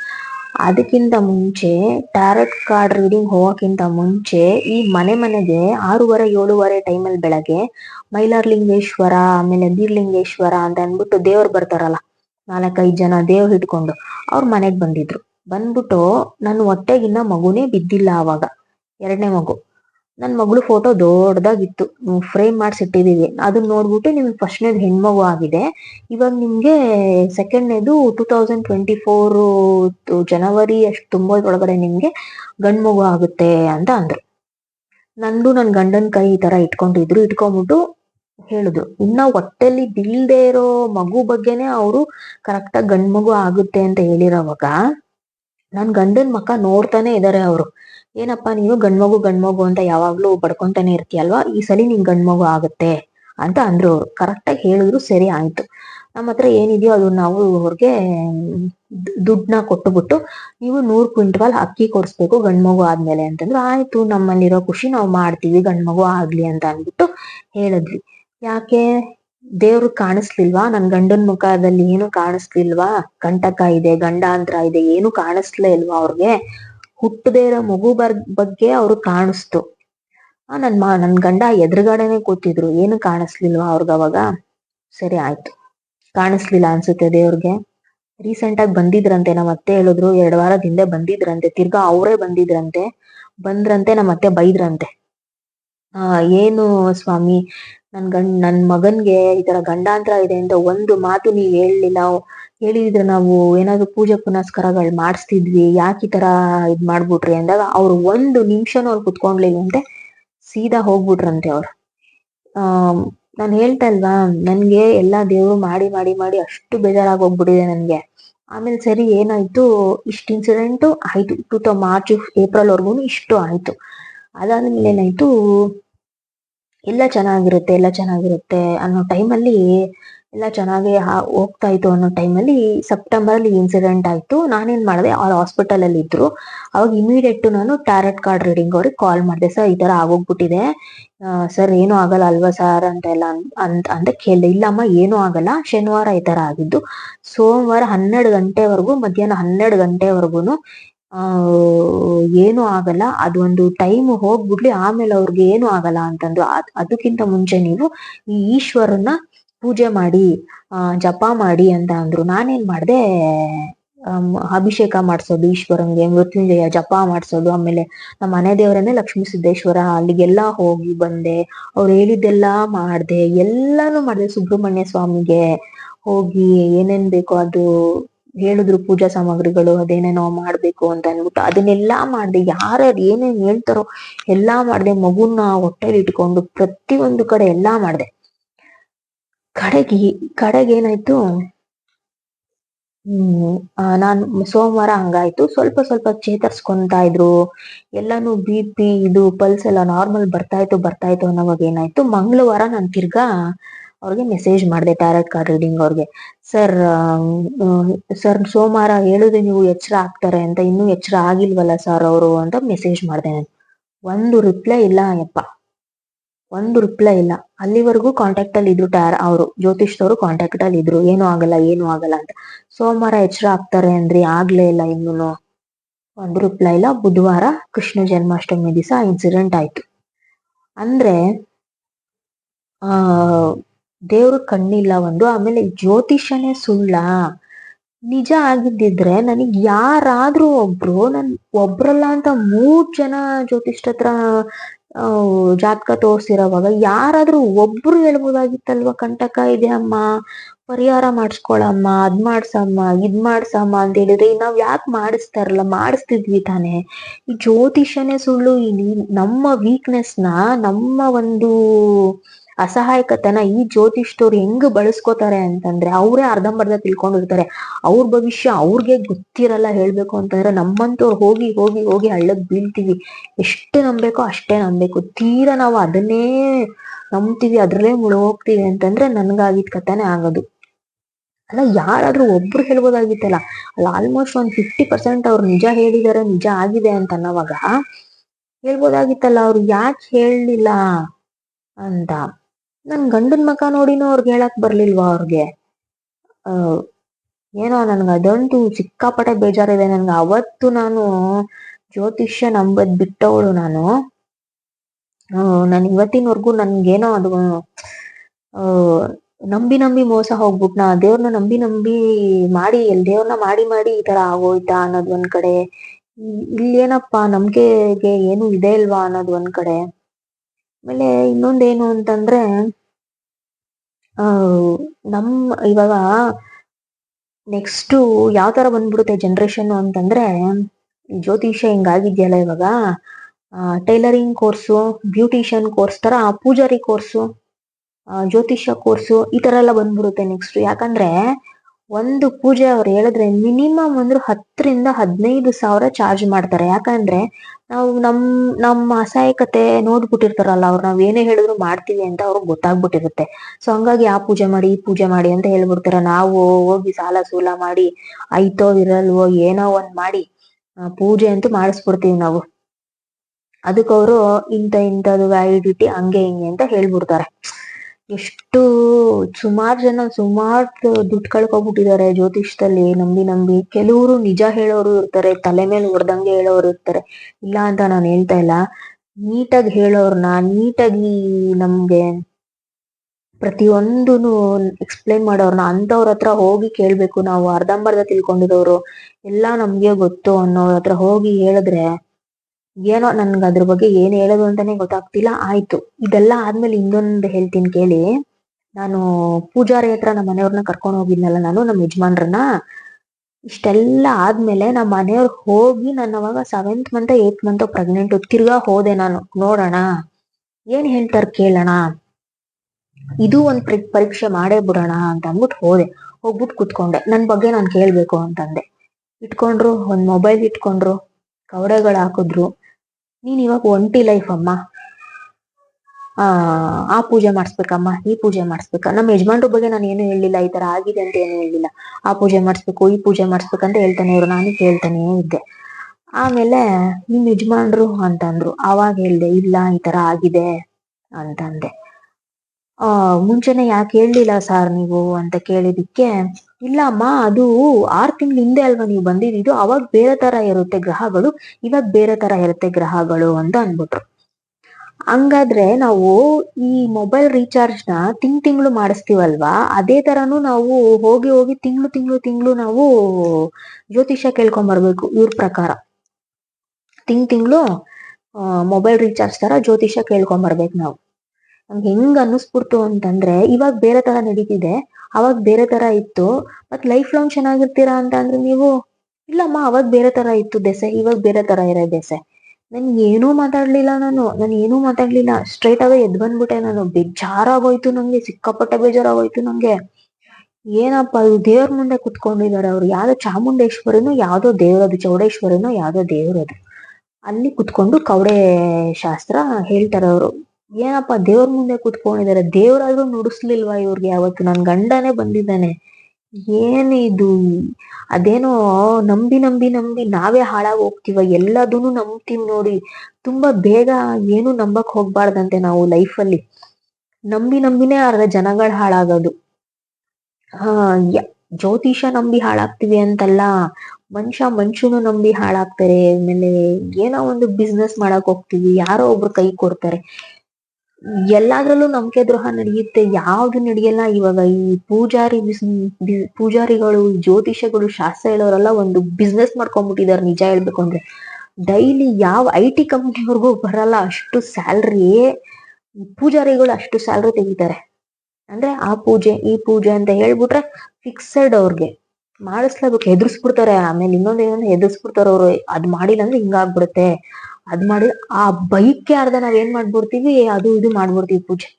[SPEAKER 1] ಅದಕ್ಕಿಂತ ಮುಂಚೆ ಟ್ಯಾರೆಟ್ ಕಾರ್ಡ್ ರೀಡಿಂಗ್ ಹೋಗೋಕ್ಕಿಂತ ಮುಂಚೆ, ಈ ಮನೆ ಮನೆಗೆ ಆರೂವರೆ, ಏಳುವರೆ ಟೈಮಲ್ಲಿ ಬೆಳಗ್ಗೆ ಮೈಲಾರ್ಲಿಂಗೇಶ್ವರ, ಆಮೇಲೆ ಬೀರ್ಲಿಂಗೇಶ್ವರ ಅಂತ ಅಂದ್ಬಿಟ್ಟು ದೇವ್ರು ಬರ್ತಾರಲ್ಲ, ನಾಲ್ಕೈದು ಜನ ದೇವ್ರು ಹಿಡ್ಕೊಂಡು ಅವ್ರ ಮನೆಗೆ ಬಂದಿದ್ರು. ಬಂದ್ಬಿಟ್ಟು ನನ್ನ ಹೊಟ್ಟೆಗಿನ್ನ ಮಗುನೇ ಬಿದ್ದಿಲ್ಲ ಅವಾಗ ಎರಡನೇ ಮಗು. ನನ್ನ ಮಗಳು ಫೋಟೋ ದೊಡ್ಡದಾಗಿತ್ತು ಫ್ರೇಮ್ ಮಾಡ್ಸಿಟ್ಟಿದ್ದೀವಿ ಅದನ್ನ ನೋಡ್ಬಿಟ್ಟು ನಿಮ್ಗೆ ಫಸ್ಟ್ನೇದು ಹೆಣ್ಮಗು ಆಗಿದೆ. ಇವಾಗ ನಿಮ್ಗೆ ಸೆಕೆಂಡ್ನೇದು ಟೂ ತೌಸಂಡ್ ಟ್ವೆಂಟಿ ಫೋರ್ ಜನವರಿ ಅಷ್ಟು ತುಂಬೋದ್ರೊಳಗಡೆ ನಿಮ್ಗೆ ಗಂಡ್ ಮಗು ಆಗುತ್ತೆ ಅಂತ ಅಂದ್ರು. ನಂದು ನನ್ನ ಗಂಡನ ಕೈ ಈ ತರ ಇಟ್ಕೊಂಡಿದ್ರು. ಇಟ್ಕೊಂಡ್ಬಿಟ್ಟು ಹೇಳಿದ್ರು ಇನ್ನ ಹೊಟ್ಟೆಲಿ ಬೀಳ್ದೇ ಇರೋ ಮಗು ಬಗ್ಗೆನೆ ಅವರು ಕರೆಕ್ಟಾಗಿ ಗಂಡ್ ಮಗು ಆಗುತ್ತೆ ಅಂತ ಹೇಳಿರೋವಾಗ ನನ್ ಗಂಡನ್ ಮಕ್ಕ ನೋಡ್ತಾನೆ ಇದಾರೆ ಅವರು. ಏನಪ್ಪಾ ನೀನು ಗಂಡ್ಮಗು ಗಂಡ್ಮಗು ಅಂತ ಯಾವಾಗ್ಲೂ ಬಡ್ಕೊಂತಾನೆ ಇರ್ತೀಯಲ್ವಾ? ಈ ಸಲ ನಿನ್ ಗಂಡ್ಮಗು ಆಗುತ್ತೆ ಅಂತ ಅಂದ್ರು. ಅವ್ರು ಕರೆಕ್ಟಾಗಿ ಹೇಳಿದ್ರು ಸರಿ ಆಯ್ತು. ನಮ್ಮ ಹತ್ರ ಏನಿದೆಯೋ ಅದು ನಾವು ಅವ್ರಿಗೆ ದುಡ್ಡನ್ನ ಕೊಟ್ಟುಬಿಟ್ಟು ನೀವು ನೂರು ಕ್ವಿಂಟಲ್ ಅಕ್ಕಿ ಕೊಡಿಸ್ಬೇಕು ಗಂಡ್ಮಗು ಆದ್ಮೇಲೆ ಅಂತಂದ್ರು. ಆಯ್ತು, ನಮ್ಮಲ್ಲಿರೋ ಖುಷಿ ನಾವು ಮಾಡ್ತೀವಿ, ಗಂಡ್ಮಗು ಆಗ್ಲಿ ಅಂತ ಅಂದ್ಬಿಟ್ಟು ಹೇಳಿದ್ವಿ. ಯಾಕೆ? ದೇವ್ರಿಗೆ ಕಾಣಿಸ್ಲಿಲ್ವಾ? ನನ್ ಗಂಡನ ಮುಖದಲ್ಲಿ ಏನು ಕಾಣಿಸ್ಲಿಲ್ವಾ? ಕಂಟಕ ಇದೆ, ಗಂಡಾಂತರ ಇದೆ, ಏನು ಕಾಣಿಸ್ಲೇ ಇಲ್ವಾ ಅವ್ರಿಗೆ? ಹುಟ್ಟದೇ ಇರೋ ಮಗು ಬರ್, ಬಗ್ಗೆ ಅವ್ರು ಕಾಣಿಸ್ತು. ಆ, ನನ್ ಮಾ, ನನ್ ಗಂಡ ಎದುರುಗಡೆನೆ ಕೂತಿದ್ರು. ಏನು ಕಾಣಿಸ್ಲಿಲ್ವಾ ಅವ್ರಿಗೆ ಅವಾಗ? ಸರಿ ಆಯ್ತು. ಕಾಣಿಸ್ಲಿಲ್ಲ ಅನ್ಸುತ್ತೆ ದೇವ್ರಿಗೆ. ರೀಸೆಂಟ್ ಆಗಿ ಬಂದಿದ್ರಂತೆ, ನಮ್ಮ ಅತ್ತೆ ಹೇಳಿದ್ರು, ಎರಡ್ ವಾರದ ಹಿಂದೆ ಬಂದಿದ್ರಂತೆ. ತಿರ್ಗಾ ಅವರೇ ಬಂದಿದ್ರಂತೆ. ಬಂದ್ರಂತೆ, ನಮ್ಮ ಅತ್ತೆ ಬೈದ್ರಂತೆ. ಆ, ಏನು ಸ್ವಾಮಿ? ನನ್ ಗಂಡ್, ನನ್ ಮಗನ್ಗೆ ಈ ತರ ಗಂಡಾಂತರ ಇದೆ ಅಂತ ಒಂದು ಮಾತು ನೀವ್ ಹೇಳಲಿಲ್ಲ. ಹೇಳಿದ್ರೆ ನಾವು ಏನಾದ್ರು ಪೂಜೆ ಪುನಸ್ಕಾರಗಳು ಮಾಡಿಸ್ತಿದ್ವಿ, ಯಾಕೆ ಈ ತರ ಇದ್ ಮಾಡ್ಬಿಟ್ರಿ ಅಂದಾಗ ಅವ್ರು ಒಂದು ನಿಮಿಷನೂ ಅವ್ರು ಕುತ್ಕೊಂಡ್ಲಿಲ್ವಂತೆ ಸೀದಾ ಹೋಗ್ಬಿಟ್ರಂತೆ ಅವ್ರು. ಆ, ನಾನ್ ಹೇಳ್ತಾ ಇಲ್ವಾ? ನನ್ಗೆ ಎಲ್ಲಾ ದೇವ್ರು ಮಾಡಿ ಮಾಡಿ ಮಾಡಿ ಅಷ್ಟು ಬೇಜಾರಾಗಿ ಹೋಗ್ಬಿಟ್ಟಿದೆ ನನ್ಗೆ. ಆಮೇಲೆ ಸರಿ ಏನಾಯ್ತು? ಇಷ್ಟು ಇನ್ಸಿಡೆಂಟ್ ಆಯ್ತು. ಟೂ ಮಾರ್ಚ್, ಏಪ್ರಿಲ್ ವರ್ಗು ಇಷ್ಟು ಆಯ್ತು. ಅದಾದ್ಮೇಲೆ ಏನಾಯ್ತು ಎಲ್ಲ ಚೆನ್ನಾಗಿರುತ್ತೆ ಎಲ್ಲ ಚೆನ್ನಾಗಿರುತ್ತೆ ಅನ್ನೋ ಟೈಮಲ್ಲಿ ಎಲ್ಲ ಚೆನ್ನಾಗಿ ಹೋಗ್ತಾ ಇತ್ತು ಅನ್ನೋ ಟೈಮಲ್ಲಿ ಸೆಪ್ಟೆಂಬರ್ ಅಲ್ಲಿ ಇನ್ಸಿಡೆಂಟ್ ಆಯ್ತು. ನಾನೇನು ಮಾಡಿದೆ ಅವ್ರ ಹಾಸ್ಪಿಟಲಲ್ಲಿ ಇದ್ರು ಅವಾಗ ಇಮಿಡಿಯೇಟ್ ನಾನು ಟ್ಯಾರೆಟ್ ಕಾರ್ಡ್ ರೀಡಿಂಗ್ ಅವ್ರಿಗೆ ಕಾಲ್ ಮಾಡಿದೆ. ಸರ್, ಈ ತರ ಆಗೋಗ್ಬಿಟ್ಟಿದೆ. ಸರ್, ಏನು ಆಗಲ್ಲ ಅಲ್ವಾ ಸರ್? ಅಂತ ಎಲ್ಲ ಅಂತ ಅಂತ ಕೇಳಿದೆ. ಇಲ್ಲಮ್ಮ, ಏನು ಆಗಲ್ಲ. ಶನಿವಾರ ಈ ತರ ಆಗಿದ್ದು. ಸೋಮವಾರ ಹನ್ನೆರಡು ಗಂಟೆವರೆಗೂ, ಮಧ್ಯಾಹ್ನ ಹನ್ನೆರಡು ಗಂಟೆವರೆಗೂ ಆ, ಏನು ಆಗಲ್ಲ. ಅದೊಂದು ಟೈಮ್ ಹೋಗ್ಬಿಡ್ಲಿ ಆಮೇಲೆ ಅವ್ರಿಗೆ ಏನು ಆಗಲ್ಲ ಅಂತಂದು. ಅದಕ್ಕಿಂತ ಮುಂಚೆ ನೀವು ಈ ಈಶ್ವರನ ಪೂಜೆ ಮಾಡಿ ಜಪ ಮಾಡಿ ಅಂತ ಅಂದ್ರು. ನಾನೇನ್ ಮಾಡ್ದೆ ಅಭಿಷೇಕ ಮಾಡಿಸೋದು ಈಶ್ವರಂಗೆ, ಮೃತ್ಯುಂಜಯ ಜಪ ಮಾಡಿಸೋದು. ಆಮೇಲೆ ನಮ್ಮ ಮನೆ ದೇವರನ್ನೇ ಲಕ್ಷ್ಮೀ ಸಿದ್ದೇಶ್ವರ ಅಲ್ಲಿಗೆಲ್ಲ ಹೋಗಿ ಬಂದೆ. ಅವ್ರು ಹೇಳಿದ್ದೆಲ್ಲ ಮಾಡ್ದೆ. ಎಲ್ಲಾನು ಮಾಡಿದೆ. ಸುಬ್ರಹ್ಮಣ್ಯ ಸ್ವಾಮಿಗೆ ಹೋಗಿ ಏನೇನ್ ಬೇಕೋ ಅದು ಹೇಳಿದ್ರು ಪೂಜಾ ಸಾಮಗ್ರಿಗಳು ಅದೇನೇನೋ ಮಾಡ್ಬೇಕು ಅಂತ ಅನ್ಬಿಟ್ಟು ಅದನ್ನೆಲ್ಲಾ ಮಾಡ್ದೆ. ಯಾರ್ಯಾರು ಏನೇನ್ ಹೇಳ್ತಾರೋ ಎಲ್ಲಾ ಮಾಡ್ದೆ. ಮಗುನ ಹೊಟ್ಟೆಲಿ ಇಟ್ಕೊಂಡು ಪ್ರತಿ ಒಂದು ಕಡೆ ಎಲ್ಲಾ ಮಾಡ್ದೆ. ಕಡೆಗೆ ಕಡೆಗೆ ಏನಾಯ್ತು? ಹ್ಮ್ ನಾನ್ ಸೋಮವಾರ ಹಂಗಾಯ್ತು. ಸ್ವಲ್ಪ ಸ್ವಲ್ಪ ಚೇತರ್ಸ್ಕೊಂತ ಇದ್ರು. ಎಲ್ಲಾನು ಬಿ ಪಿ, ಇದು, ಪಲ್ಸ್ ಎಲ್ಲ ನಾರ್ಮಲ್ ಬರ್ತಾ ಇತ್ತು ಬರ್ತಾ ಇತ್ತು ಅನ್ನೋವಾಗ ಏನಾಯ್ತು? ಮಂಗಳವಾರ ನಾನ್ ತಿರ್ಗಾ ಅವ್ರಿಗೆ ಮೆಸೇಜ್ ಮಾಡಿದೆ ಟ್ಯಾರೆಟ್ ಕಾರ್ಡ್ ರೀಡಿಂಗ್ ಅವ್ರಿಗೆ. ಸರ್ ಸರ್ ಸೋಮವಾರ ಹೇಳಿದ್ರೆ ನೀವು ಎಚ್ಚರ ಆಗ್ತಾರೆ ಅಂತ ಇನ್ನೂ ಎಚ್ಚರ ಆಗಿಲ್ವಲ್ಲ ಸರ್ ಅವರು ಅಂತ ಮೆಸೇಜ್ ಮಾಡಿದೆ ನಾನು. ಒಂದು ರಿಪ್ಲೈ ಇಲ್ಲ ಯಪ್ಪ ಒಂದು ರಿಪ್ಲೈ ಇಲ್ಲ. ಅಲ್ಲಿವರೆಗೂ ಕಾಂಟ್ಯಾಕ್ಟ್ ಅಲ್ಲಿ ಇದ್ರು ಟ್ಯಾರ್ ಅವರು ಜ್ಯೋತಿಷ್ದವರು ಕಾಂಟ್ಯಾಕ್ಟ್ ಅಲ್ಲಿ ಇದ್ರು. ಏನು ಆಗಲ್ಲ ಏನು ಆಗಲ್ಲ ಅಂತ. ಸೋಮವಾರ ಎಚ್ಚರ ಆಗ್ತಾರೆ ಅಂದ್ರೆ, ಆಗ್ಲೇ ಇಲ್ಲ ಇನ್ನೂ ಒಂದು ರಿಪ್ಲೈ ಇಲ್ಲ. ಬುಧವಾರ ಕೃಷ್ಣ ಜನ್ಮಾಷ್ಟಮಿ ದಿವಸ ಇನ್ಸಿಡೆಂಟ್ ಆಯ್ತು. ಅಂದ್ರೆ, ಆ ದೇವ್ರ ಕಣ್ಣಿಲ್ಲ ಒಂದು, ಆಮೇಲೆ ಜ್ಯೋತಿಷನೇ ಸುಳ್ಳ. ನಿಜ ಆಗಿದ್ದಿದ್ರೆ ನನಗ್ ಯಾರಾದ್ರೂ ಒಬ್ರು, ನನ್ ಒಬ್ರಲ್ಲ ಅಂತ ಮೂರ್ ಜನ ಜ್ಯೋತಿಷ್ಠ ಹತ್ರ ಜಾತಕ ತೋರ್ಸಿರೋವಾಗ ಯಾರಾದ್ರೂ ಒಬ್ರು ಹೇಳ್ಬೋದಾಗಿತ್ತಲ್ವ, ಕಂಟಕ ಇದೆ ಅಮ್ಮ, ಪರಿಹಾರ ಮಾಡಿಸ್ಕೊಳಮ್ಮ, ಅದ್ ಮಾಡ್ಸಮ್ಮ, ಇದ್ ಮಾಡ್ಸಮ್ಮ ಅಂತ ಹೇಳಿದ್ರೆ ನಾವ್ ಯಾಕೆ ಮಾಡಿಸ್ತಾರಲ್ಲ, ಮಾಡಿಸ್ತಿದ್ವಿ ತಾನೆ. ಈ ಜ್ಯೋತಿಷನೇ ಸುಳ್ಳು ನಮ್ಮ ವೀಕ್ನೆಸ್ನ ನಮ್ಮ ಒಂದು ಅಸಹಾಯಕತನ ಈ ಜ್ಯೋತಿಷ್ಠರು ಹೆಂಗ್ ಬಳಸ್ಕೋತಾರೆ ಅಂತಂದ್ರೆ ಅವರೇ ಅರ್ಧಂಬರ್ಧ ತಿಳ್ಕೊಂಡಿರ್ತಾರೆ. ಅವ್ರ ಭವಿಷ್ಯ ಅವ್ರಿಗೆ ಗೊತ್ತಿರಲ್ಲ ಹೇಳ್ಬೇಕು ಅಂತಂದ್ರೆ ನಮ್ಮಂತವ್ರು ಹೋಗಿ ಹೋಗಿ ಹೋಗಿ ಹಳ್ಳಕ್ ಬೀಳ್ತೀವಿ. ಎಷ್ಟು ನಂಬೇಕೋ ಅಷ್ಟೇ ನಂಬೇಕು ತೀರಾ ನಾವು ಅದನ್ನೇ ನಂಬ್ತೀವಿ, ಅದ್ರಲ್ಲೇ ಮುಳುಗೋಗ್ತೀವಿ ಅಂತಂದ್ರೆ ನನ್ಗಾಗಿದ್ ಕಥೆನೇ ಆಗೋದು. ಅಲ್ಲ, ಯಾರಾದ್ರೂ ಒಬ್ರು ಹೇಳ್ಬೋದಾಗಿತ್ತಲ್ಲ, ಅಲ್ಲ ಆಲ್ಮೋಸ್ಟ್ ಒಂದ್ ಫಿಫ್ಟಿ ಪರ್ಸೆಂಟ್ ಅವ್ರು ನಿಜ ಹೇಳಿದಾರೆ, ನಿಜ ಆಗಿದೆ ಅಂತ ಅನ್ನೋವಾಗ ಹೇಳ್ಬೋದಾಗಿತ್ತಲ್ಲ, ಅವ್ರು ಯಾಕೆ ಹೇಳಲಿಲ್ಲ ಅಂತ. ನನ್ ಗಂಡನ್ ಮಕ ನೋಡಿನೂ ಅವ್ರಿಗೆ ಹೇಳಕ್ ಬರ್ಲಿಲ್ವಾ ಅವ್ರಿಗೆ? ಏನೋ ನನ್ಗೆ ಅದಂತೂ ಸಿಕ್ಕಾಪಟ್ಟೆ ಬೇಜಾರಿದೆ. ನನ್ಗೆ ಅವತ್ತು ನಾನು ಜ್ಯೋತಿಷ್ಯ ನಂಬದ್ ಬಿಟ್ಟವಳು ನಾನು. ನನ್ ಇವತ್ತಿನವರೆಗೂ ನನ್ಗೇನೋ ಅದು ನಂಬಿ ನಂಬಿ ಮೋಸ ಹೋಗ್ಬಿಟ್ನಾ? ದೇವ್ರನ್ನ ನಂಬಿ ನಂಬಿ ಮಾಡಿ, ಎಲ್ ದೇವ್ರನ್ನ ಮಾಡಿ ಮಾಡಿ ಈ ತರ ಆಗೋಯ್ತಾ ಅನ್ನೋದ್ ಒಂದ್ ಕಡೆ. ಇಲ್ಲೇನಪ್ಪಾ, ನಂಬಿಕೆಗೆ ಏನು ಇದೆ ಇಲ್ವಾ ಅನ್ನೋದ್ ಒಂದ್ ಕಡೆ. ಆಮೇಲೆ ಇನ್ನೊಂದೇನು ಅಂತಂದ್ರೆ ಆ, ನಮ್ ಇವಾಗ ನೆಕ್ಸ್ಟು ಯಾವ ಥರ ಬಂದ್ಬಿಡುತ್ತೆ ಜನ್ರೇಷನ್ನು ಅಂತಂದರೆ ಜ್ಯೋತಿಷ್ಯ ಹಿಂಗಾಗಿದೆಯಲ್ಲ ಇವಾಗ. ಟೈಲರಿಂಗ್ ಕೋರ್ಸು ಬ್ಯೂಟಿಷಿಯನ್ ಕೋರ್ಸ್ ಥರ ಪೂಜಾರಿ ಕೋರ್ಸು ಜ್ಯೋತಿಷ್ಯ ಕೋರ್ಸು ಈ ಥರ ಎಲ್ಲ ಬಂದ್ಬಿಡುತ್ತೆ ನೆಕ್ಸ್ಟ್ ಯಾಕಂದ್ರೆ ಒಂದು ಪೂಜೆ ಅವ್ರು ಹೇಳಿದ್ರೆ ಮಿನಿಮಮ್ ಅಂದ್ರೆ ಹತ್ತರಿಂದ ಹದಿನೈದು ಸಾವಿರ ಚಾರ್ಜ್ ಮಾಡ್ತಾರೆ. ಯಾಕಂದ್ರೆ ನಾವು ನಮ್, ನಮ್ಮ ಅಸಹಾಯಕತೆ ನೋಡ್ಬಿಟ್ಟಿರ್ತಾರಲ್ಲ, ಅವ್ರು ನಾವ್ ಏನೇ ಹೇಳಿದ್ರು ಮಾಡ್ತೀವಿ ಅಂತ ಅವ್ರಿಗೆ ಗೊತ್ತಾಗ್ಬಿಟ್ಟಿರುತ್ತೆ. ಸೊ ಹಂಗಾಗಿ ಆ ಪೂಜೆ ಮಾಡಿ, ಈ ಪೂಜೆ ಮಾಡಿ ಅಂತ ಹೇಳ್ಬಿಡ್ತಾರೆ. ನಾವು ಹೋಗಿ ಸಾಲ ಸೂಲ ಮಾಡಿ ಆಯ್ತೋ ಇರಲ್ವೋ ಏನೋ ಒಂದ್ ಮಾಡಿ ಪೂಜೆ ಅಂತೂ ಮಾಡಿಸ್ಬಿಡ್ತೀವಿ ನಾವು. ಅದಕ್ಕೆ ಅವರು ಇಂಥ ಇಂಥದ್ದು ವ್ಯಾಲಿಡಿಟಿ ಹಂಗೆ ಹಿಂಗೆ ಅಂತ ಹೇಳ್ಬಿಡ್ತಾರೆ. ಎಷ್ಟು ಸುಮಾರು ಜನ ಸುಮಾರು ದುಡ್ಡು ಕಳ್ಕೊಬಿಟ್ಟಿದ್ದಾರೆ ಜ್ಯೋತಿಷ್ಯದಲ್ಲಿ ನಂಬಿ ನಂಬಿ. ಕೆಲವರು ನಿಜ ಹೇಳೋರು ಇರ್ತಾರೆ, ತಲೆ ಮೇಲೆ ಹೊಡೆದಂಗೆ ಹೇಳೋರು ಇರ್ತಾರೆ. ಇಲ್ಲ ಅಂತ ನಾನು ಹೇಳ್ತಾ ಇಲ್ಲ. ನೀಟಾಗಿ ಹೇಳೋರ್ನ, ನೀಟಾಗಿ ನಮ್ಗೆ ಪ್ರತಿಯೊಂದೂ ಎಕ್ಸ್ಪ್ಲೈನ್ ಮಾಡೋರ್ನ ಅಂತವ್ರ ಹತ್ರ ಹೋಗಿ ಕೇಳ್ಬೇಕು. ನಾವು ಅರ್ಧಂಬರ್ಧ ತಿಳ್ಕೊಂಡಿರೋರು, ಎಲ್ಲ ನಮ್ಗೆ ಗೊತ್ತು ಅನ್ನೋರ್ ಹತ್ರ ಹೋಗಿ ಹೇಳಿದ್ರೆ ಏನೋ ನನ್ಗೆ ಅದ್ರ ಬಗ್ಗೆ ಏನ್ ಹೇಳೋದು ಅಂತಾನೆ ಗೊತ್ತಾಗ್ತಿಲ್ಲ. ಆಯ್ತು. ಇದೆಲ್ಲ ಆದ್ಮೇಲೆ ಇನ್ನೊಂದು ಹೇಳ್ತೀನಿ ಕೇಳಿ. ನಾನು ಪೂಜಾರಿ ಹತ್ರ ನಮ್ಮ ಮನೆಯವ್ರನ್ನ ಕರ್ಕೊಂಡು ಹೋಗಿದ್ನಲ್ಲ ನಾನು ನಮ್ಮ ಯಜಮಾನ್ರನ್ನ. ಇಷ್ಟೆಲ್ಲ ಆದ್ಮೇಲೆ ನಮ್ಮ ಮನೆಯವ್ರು ಹೋಗಿ ನಾನು ಅವಾಗ seventh month eighth month pregnant ತಿರ್ಗಾ ಹೋದೆ ನಾನು. ನೋಡೋಣ. ಏನ್ ಹೇಳ್ತಾರ ಕೇಳೋಣ. ಇದು ಒಂದ್ ಪ್ರಿ- ಪರೀಕ್ಷೆ ಮಾಡೇ ಬಿಡೋಣ ಅಂತ ಅಂದ್ಬಿಟ್ಟು ಹೋದೆ. ಹೋಗ್ಬಿಟ್ಟು ಕುತ್ಕೊಂಡೆ. ನನ್ ಬಗ್ಗೆ ನಾನು ಕೇಳ್ಬೇಕು ಅಂತಂದೆ. ಇಟ್ಕೊಂಡ್ರು, ಒಂದ್ ಮೊಬೈಲ್ ಇಟ್ಕೊಂಡ್ರು, ಕವಡೆಗಳು ಹಾಕಿದ್ರು. ನೀನ್ ಇವಾಗ ಒಂಟಿ ಲೈಫ್ ಅಮ್ಮ. ಆ ಆ ಪೂಜೆ ಮಾಡಿಸ್ಬೇಕಮ್ಮ, ಈ ಪೂಜೆ ಮಾಡಿಸ್ಬೇಕ. ನಮ್ಮ ಯಜಮಾನ್ರ ಬಗ್ಗೆ ನಾನು ಏನು ಹೇಳಿಲ್ಲ ಈ ತರ ಆಗಿದೆ ಅಂತ ಏನು ಹೇಳಿಲ್ಲ ಆ ಪೂಜೆ ಮಾಡಿಸ್ಬೇಕು, ಈ ಪೂಜೆ ಮಾಡಿಸ್ಬೇಕಂತ ಹೇಳ್ತಾನೆ ಇವ್ರು, ನಾನು ಕೇಳ್ತಾನೆ ಇದ್ದೆ. ಆಮೇಲೆ ನಿಮ್ ಯಜಮಾನ್ರು ಅಂತಂದ್ರು ಆವಾಗ ಹೇಳ್ದೆ, ಇಲ್ಲ, ಈ ತರ ಆಗಿದೆ ಅಂತಂದೆ. ಆ, ಮುಂಚೆನೆ ಯಾಕೆ ಹೇಳಲಿಲ್ಲ ಸಾರ್ ನೀವು ಅಂತ ಕೇಳಿದಿಕ್ಕೆ ಇಲ್ಲ ಅಮ್ಮ ಅದು ಆರ್ ತಿಂಗಳ ಹಿಂದೆ ಅಲ್ವಾ ನೀವು ಬಂದಿದ್ದು ಅವಾಗ ಬೇರೆ ತರ ಇರುತ್ತೆ ಗ್ರಹಗಳು, ಇವಾಗ ಬೇರೆ ತರ ಇರುತ್ತೆ ಗ್ರಹಗಳು ಅಂತ ಅನ್ಬಿಟ್ರು. ಹಂಗಾದ್ರೆ ನಾವು ಈ ಮೊಬೈಲ್ ರೀಚಾರ್ಜ್ನ ತಿಂಗ್ ತಿಂಗಳು ಮಾಡಿಸ್ತೀವಲ್ವಾ? ಅದೇ ತರಾನು ನಾವು ಹೋಗಿ ಹೋಗಿ ತಿಂಗಳು ತಿಂಗಳು ತಿಂಗಳು ನಾವು ಜ್ಯೋತಿಷ್ಯ ಕೇಳ್ಕೊಂಡ್ ಬರ್ಬೇಕು ಇವ್ರ ಪ್ರಕಾರ. ತಿಂಗ್ ತಿಂಗಳು ಮೊಬೈಲ್ ರೀಚಾರ್ಜ್ ತರ ಜ್ಯೋತಿಷ್ಯ ಕೇಳ್ಕೊಂಡ್ ಬರ್ಬೇಕು ನಾವು. ನಮ್ಗೆ ಹೆಂಗ್ ಅನ್ನಿಸ್ಬಿಡ್ತು ಅಂತಂದ್ರೆ ಇವಾಗ ಬೇರೆ ತರ ನಡೀತಿದೆ. ಅವಾಗ ಬೇರೆ ತರ ಇತ್ತು. ಮತ್ ಲೈಫ್ ಲಾಂಗ್ ಚೆನ್ನಾಗಿರ್ತೀರಾ ಅಂತ ಅಂದ್ರೆ ನೀವು, ಇಲ್ಲಮ್ಮ, ಅವಾಗ ಬೇರೆ ತರ ಇತ್ತು ದೆಸೆ, ಇವಾಗ ಬೇರೆ ತರ ಇರೋ ದೆಸೆ. ನನ್ ಏನೂ ಮಾತಾಡ್ಲಿಲ್ಲ ನಾನು ನಾನು ಏನೂ ಮಾತಾಡ್ಲಿಲ್ಲ. ಸ್ಟ್ರೈಟ್ ಅವೇ ಎದ್ ಬಂದ್ಬಿಟ್ಟೆ ನಾನು. ಬೇಜಾರಾಗೋಯ್ತು ನಂಗೆ, ಸಿಕ್ಕಾಪಟ್ಟೆ ಬೇಜಾರಾಗೋಯ್ತು ನಂಗೆ. ಏನಪ್ಪ, ಇವ್ರು ದೇವ್ರ ಮುಂದೆ ಕುತ್ಕೊಂಡಿದ್ದಾರೆ ಅವ್ರು. ಯಾವ್ದೋ ಚಾಮುಂಡೇಶ್ವರಿನೋ, ಯಾವ್ದೋ ದೇವರದು ಚೌಡೇಶ್ವರಿನೋ, ಯಾವ್ದೋ ದೇವರದು ಅಲ್ಲಿ ಕುತ್ಕೊಂಡು ಕವಡೆ ಶಾಸ್ತ್ರ ಹೇಳ್ತಾರೆ ಅವರು. ಏನಪ್ಪ ದೇವ್ರ ಮುಂದೆ ಕುತ್ಕೊಂಡಿದ್ದಾರೆ? ದೇವ್ರಾದ್ರೂ ನುಡಿಸ್ಲಿಲ್ವಾ ಇವ್ರಿಗೆ? ಯಾವತ್ತು ನನ್ ಗಂಡನೇ ಬಂದಿದ್ದಾನೆ. ಏನ್ ಇದು? ಅದೇನೋ ನಂಬಿ ನಂಬಿ ನಂಬಿ ನಾವೇ ಹಾಳಾಗ್ ಹೋಗ್ತೀವ? ಎಲ್ಲದೂನು ನಂಬ್ತೀವಿ ನೋಡಿ. ತುಂಬಾ ಬೇಗ ಏನು ನಂಬಕ್ ಹೋಗ್ಬಾರ್ದಂತೆ ನಾವು ಲೈಫಲ್ಲಿ. ನಂಬಿ, ನಂಬಿನೇ ಅರ್ಧ ಜನಗಳು ಹಾಳಾಗೋದು. ಹಾ ಜ್ಯೋತಿಷ ನಂಬಿ ಹಾಳಾಗ್ತೀವಿ ಅಂತಲ್ಲ. ಮನುಷ್ಯ ಮನುಷ್ಯನು ನಂಬಿ ಹಾಳಾಗ್ತಾರೆ. ಆಮೇಲೆ ಏನೋ ಒಂದು ಬಿಸ್ನೆಸ್ ಮಾಡಕ್ ಹೋಗ್ತೀವಿ. ಯಾರೋ ಒಬ್ರು ಕೈ ಕೊಡ್ತಾರೆ. ಎಲ್ಲಾದ್ರಲ್ಲೂ ನಂಬಿಕೆ ದ್ರೋಹ ನಡೆಯುತ್ತೆ. ಯಾವ್ದು ನಡೆಯಲ್ಲ ಇವಾಗ ಈ ಪೂಜಾರಿ ಪೂಜಾರಿಗಳು, ಜ್ಯೋತಿಷಗಳು, ಶಾಸ್ತ್ರ ಹೇಳೋರೆಲ್ಲ ಒಂದು ಬಿಸ್ನೆಸ್ ಮಾಡ್ಕೊಂಡ್ಬಿಟ್ಟಿದ್ದಾರೆ ನಿಜ ಹೇಳ್ಬೇಕು ಅಂದ್ರೆ. ಡೈಲಿ ಯಾವ ಐ ಟಿ ಕಂಪ್ನಿವರೆಗೂ ಬರಲ್ಲ ಅಷ್ಟು ಸ್ಯಾಲ್ರಿ ಪೂಜಾರಿಗಳು ಅಷ್ಟು ಸ್ಯಾಲ್ರಿ ತೆಗಿತಾರೆ. ಅಂದ್ರೆ ಆ ಪೂಜೆ, ಈ ಪೂಜೆ ಅಂತ ಹೇಳ್ಬಿಟ್ರೆ ಫಿಕ್ಸೆಡ್ ಅವ್ರಿಗೆ. ಮಾಡಿಸ್ಲೇಬೇಕು, ಹೆದರ್ಸ್ಬಿಡ್ತಾರೆ. ಆಮೇಲೆ ಇನ್ನೊಂದ್ ಏನಂದ್ರೆ ಹೆದರ್ಸ್ಬಿಡ್ತಾರೆ ಅವ್ರು ಅದ್ ಮಾಡಿಲ್ಲ ಅಂದ್ರೆ ಹಿಂಗಾಗ್ಬಿಡುತ್ತೆ. ಅದ್ ಮಾಡಿ ಆ ಬೈಕ್ಗೆ ಅರ್ಧ ನಾವ್ ಏನ್ ಮಾಡ್ಬಿಡ್ತೀವಿ, ಅದು ಇದು ಮಾಡ್ಬಿಡ್ತೀವಿ ಪೂಜೆ.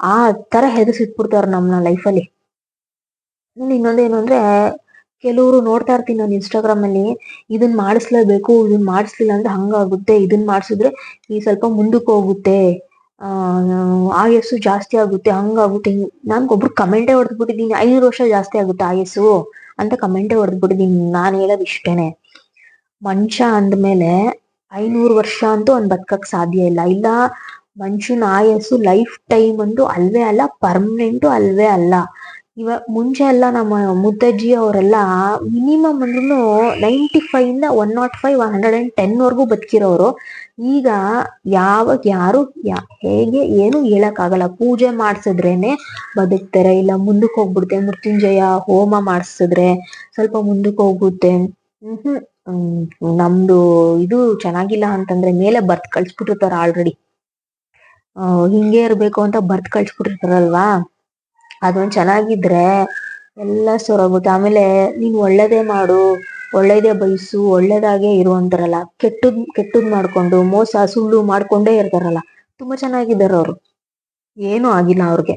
[SPEAKER 1] ಆ ತರ ಹೆದರ್ಸಿಟ್ಬಿಡ್ತಾರ ನಮ್ನ ಲೈಫಲ್ಲಿ ಇನ್ನೊಂದೇನು ಅಂದ್ರೆ, ಕೆಲವರು ನೋಡ್ತಾ ಇರ್ತೀನಿ ನಾನು ಇನ್ಸ್ಟಾಗ್ರಾಮ್ ಅಲ್ಲಿ, ಇದನ್ ಮಾಡಿಸ್ಲೇಬೇಕು, ಇದನ್ ಮಾಡಿಸ್ಲಿಲ್ಲ ಅಂದ್ರೆ ಹಂಗಾಗುತ್ತೆ, ಇದನ್ ಮಾಡಿಸಿದ್ರೆ ಈ ಸ್ವಲ್ಪ ಮುಂದಕ್ಕೆ ಹೋಗುತ್ತೆ, ಆ, ಆಯಸ್ಸು ಜಾಸ್ತಿ ಆಗುತ್ತೆ, ಹಂಗಾಗುತ್ತೆ. ಹಿಂಗ್ ನನ್ಗೊಬ್ರು ಕಮೆಂಟೇ ಹೊಡೆದ್ಬಿಟ್ಟಿದೀನಿ ಐದು ವರ್ಷ ಜಾಸ್ತಿ ಆಗುತ್ತೆ ಆಯಸ್ಸು ಅಂತ ಕಮೆಂಟೇ ಹೊಡೆದ್ಬಿಟ್ಟಿದೀನಿ ನಾನು ಹೇಳೋದು ಇಷ್ಟೇನೆ. ಮನುಷ್ಯ ಅಂದ್ಮೇಲೆ ಐನೂರು ವರ್ಷ ಅಂತೂ ಅವ್ನ್ ಬದುಕಕ್ ಸಾಧ್ಯ ಇಲ್ಲ. ಇಲ್ಲ ಮನುಷ್ಯನ ಆಯಸ್ಸು ಲೈಫ್ ಟೈಮ್ ಅಂತೂ ಅಲ್ವೇ ಅಲ್ಲ, ಪರ್ಮನೆಂಟು ಅಲ್ವೇ ಅಲ್ಲ. ಇವ, ಮುಂಚೆ ಎಲ್ಲ ನಮ್ಮ ಮುತ್ತಜ್ಜಿ ಅವರೆಲ್ಲ ಮಿನಿಮಮ್ ಅಂದ್ರೂ ನೈಂಟಿ ಫೈವ್ ಇಂದ one nought five, one hundred and ten ವರ್ಗೂ ಬದುಕಿರೋರು. ಈಗ ಯಾವಾಗ ಯಾರು ಹೇಗೆ ಏನು ಹೇಳಕ್ಕಾಗಲ್ಲ. ಪೂಜೆ ಮಾಡ್ಸಿದ್ರೇನೆ ಬದುಕ್ತಾರೆ. ಇಲ್ಲ, ಮುಂದಕ್ಕೆ ಹೋಗ್ಬಿಡುತ್ತೆ. ಮೃತ್ಯುಂಜಯ ಹೋಮ ಮಾಡಿಸಿದ್ರೆ ಸ್ವಲ್ಪ ಮುಂದಕ್ಕೆ ಹೋಗುತ್ತೆ. ಹ್ಮ್. ನಮ್ದು ಇದು ಚೆನ್ನಾಗಿಲ್ಲ ಅಂತಂದ್ರೆ ಮೇಲೆ ಬರ್ತ್ ಕಳ್ಸ್ಬಿಟ್ಟಿರ್ತಾರ ಆಲ್ರೆಡಿ ಹಿಂಗೆ ಇರ್ಬೇಕು ಅಂತ ಬರ್ತ್ ಕಳ್ಸ್ಬಿಟ್ಟಿರ್ತಾರಲ್ವಾ? ಅದೊಂದ್ ಚೆನ್ನಾಗಿದ್ರೆ ಎಲ್ಲ ಸೊರೋಗುತ್ತೆ. ಆಮೇಲೆ ನೀನ್ ಒಳ್ಳೇದೇ ಮಾಡು, ಒಳ್ಳೇದೇ ಬಯಸು, ಒಳ್ಳೇದಾಗೆ ಇರು ಅಂತಾರಲ್ಲ. ಕೆಟ್ಟದ್ ಕೆಟ್ಟದ್ ಮಾಡ್ಕೊಂಡು, ಮೋಸ, ಸುಳ್ಳು ಮಾಡ್ಕೊಂಡೇ ಇರ್ತಾರಲ್ಲ. ತುಂಬಾ ಚೆನ್ನಾಗಿದ್ದಾರೆ ಅವ್ರು. ಏನೂ ಆಗಿಲ್ಲ ಅವ್ರಿಗೆ.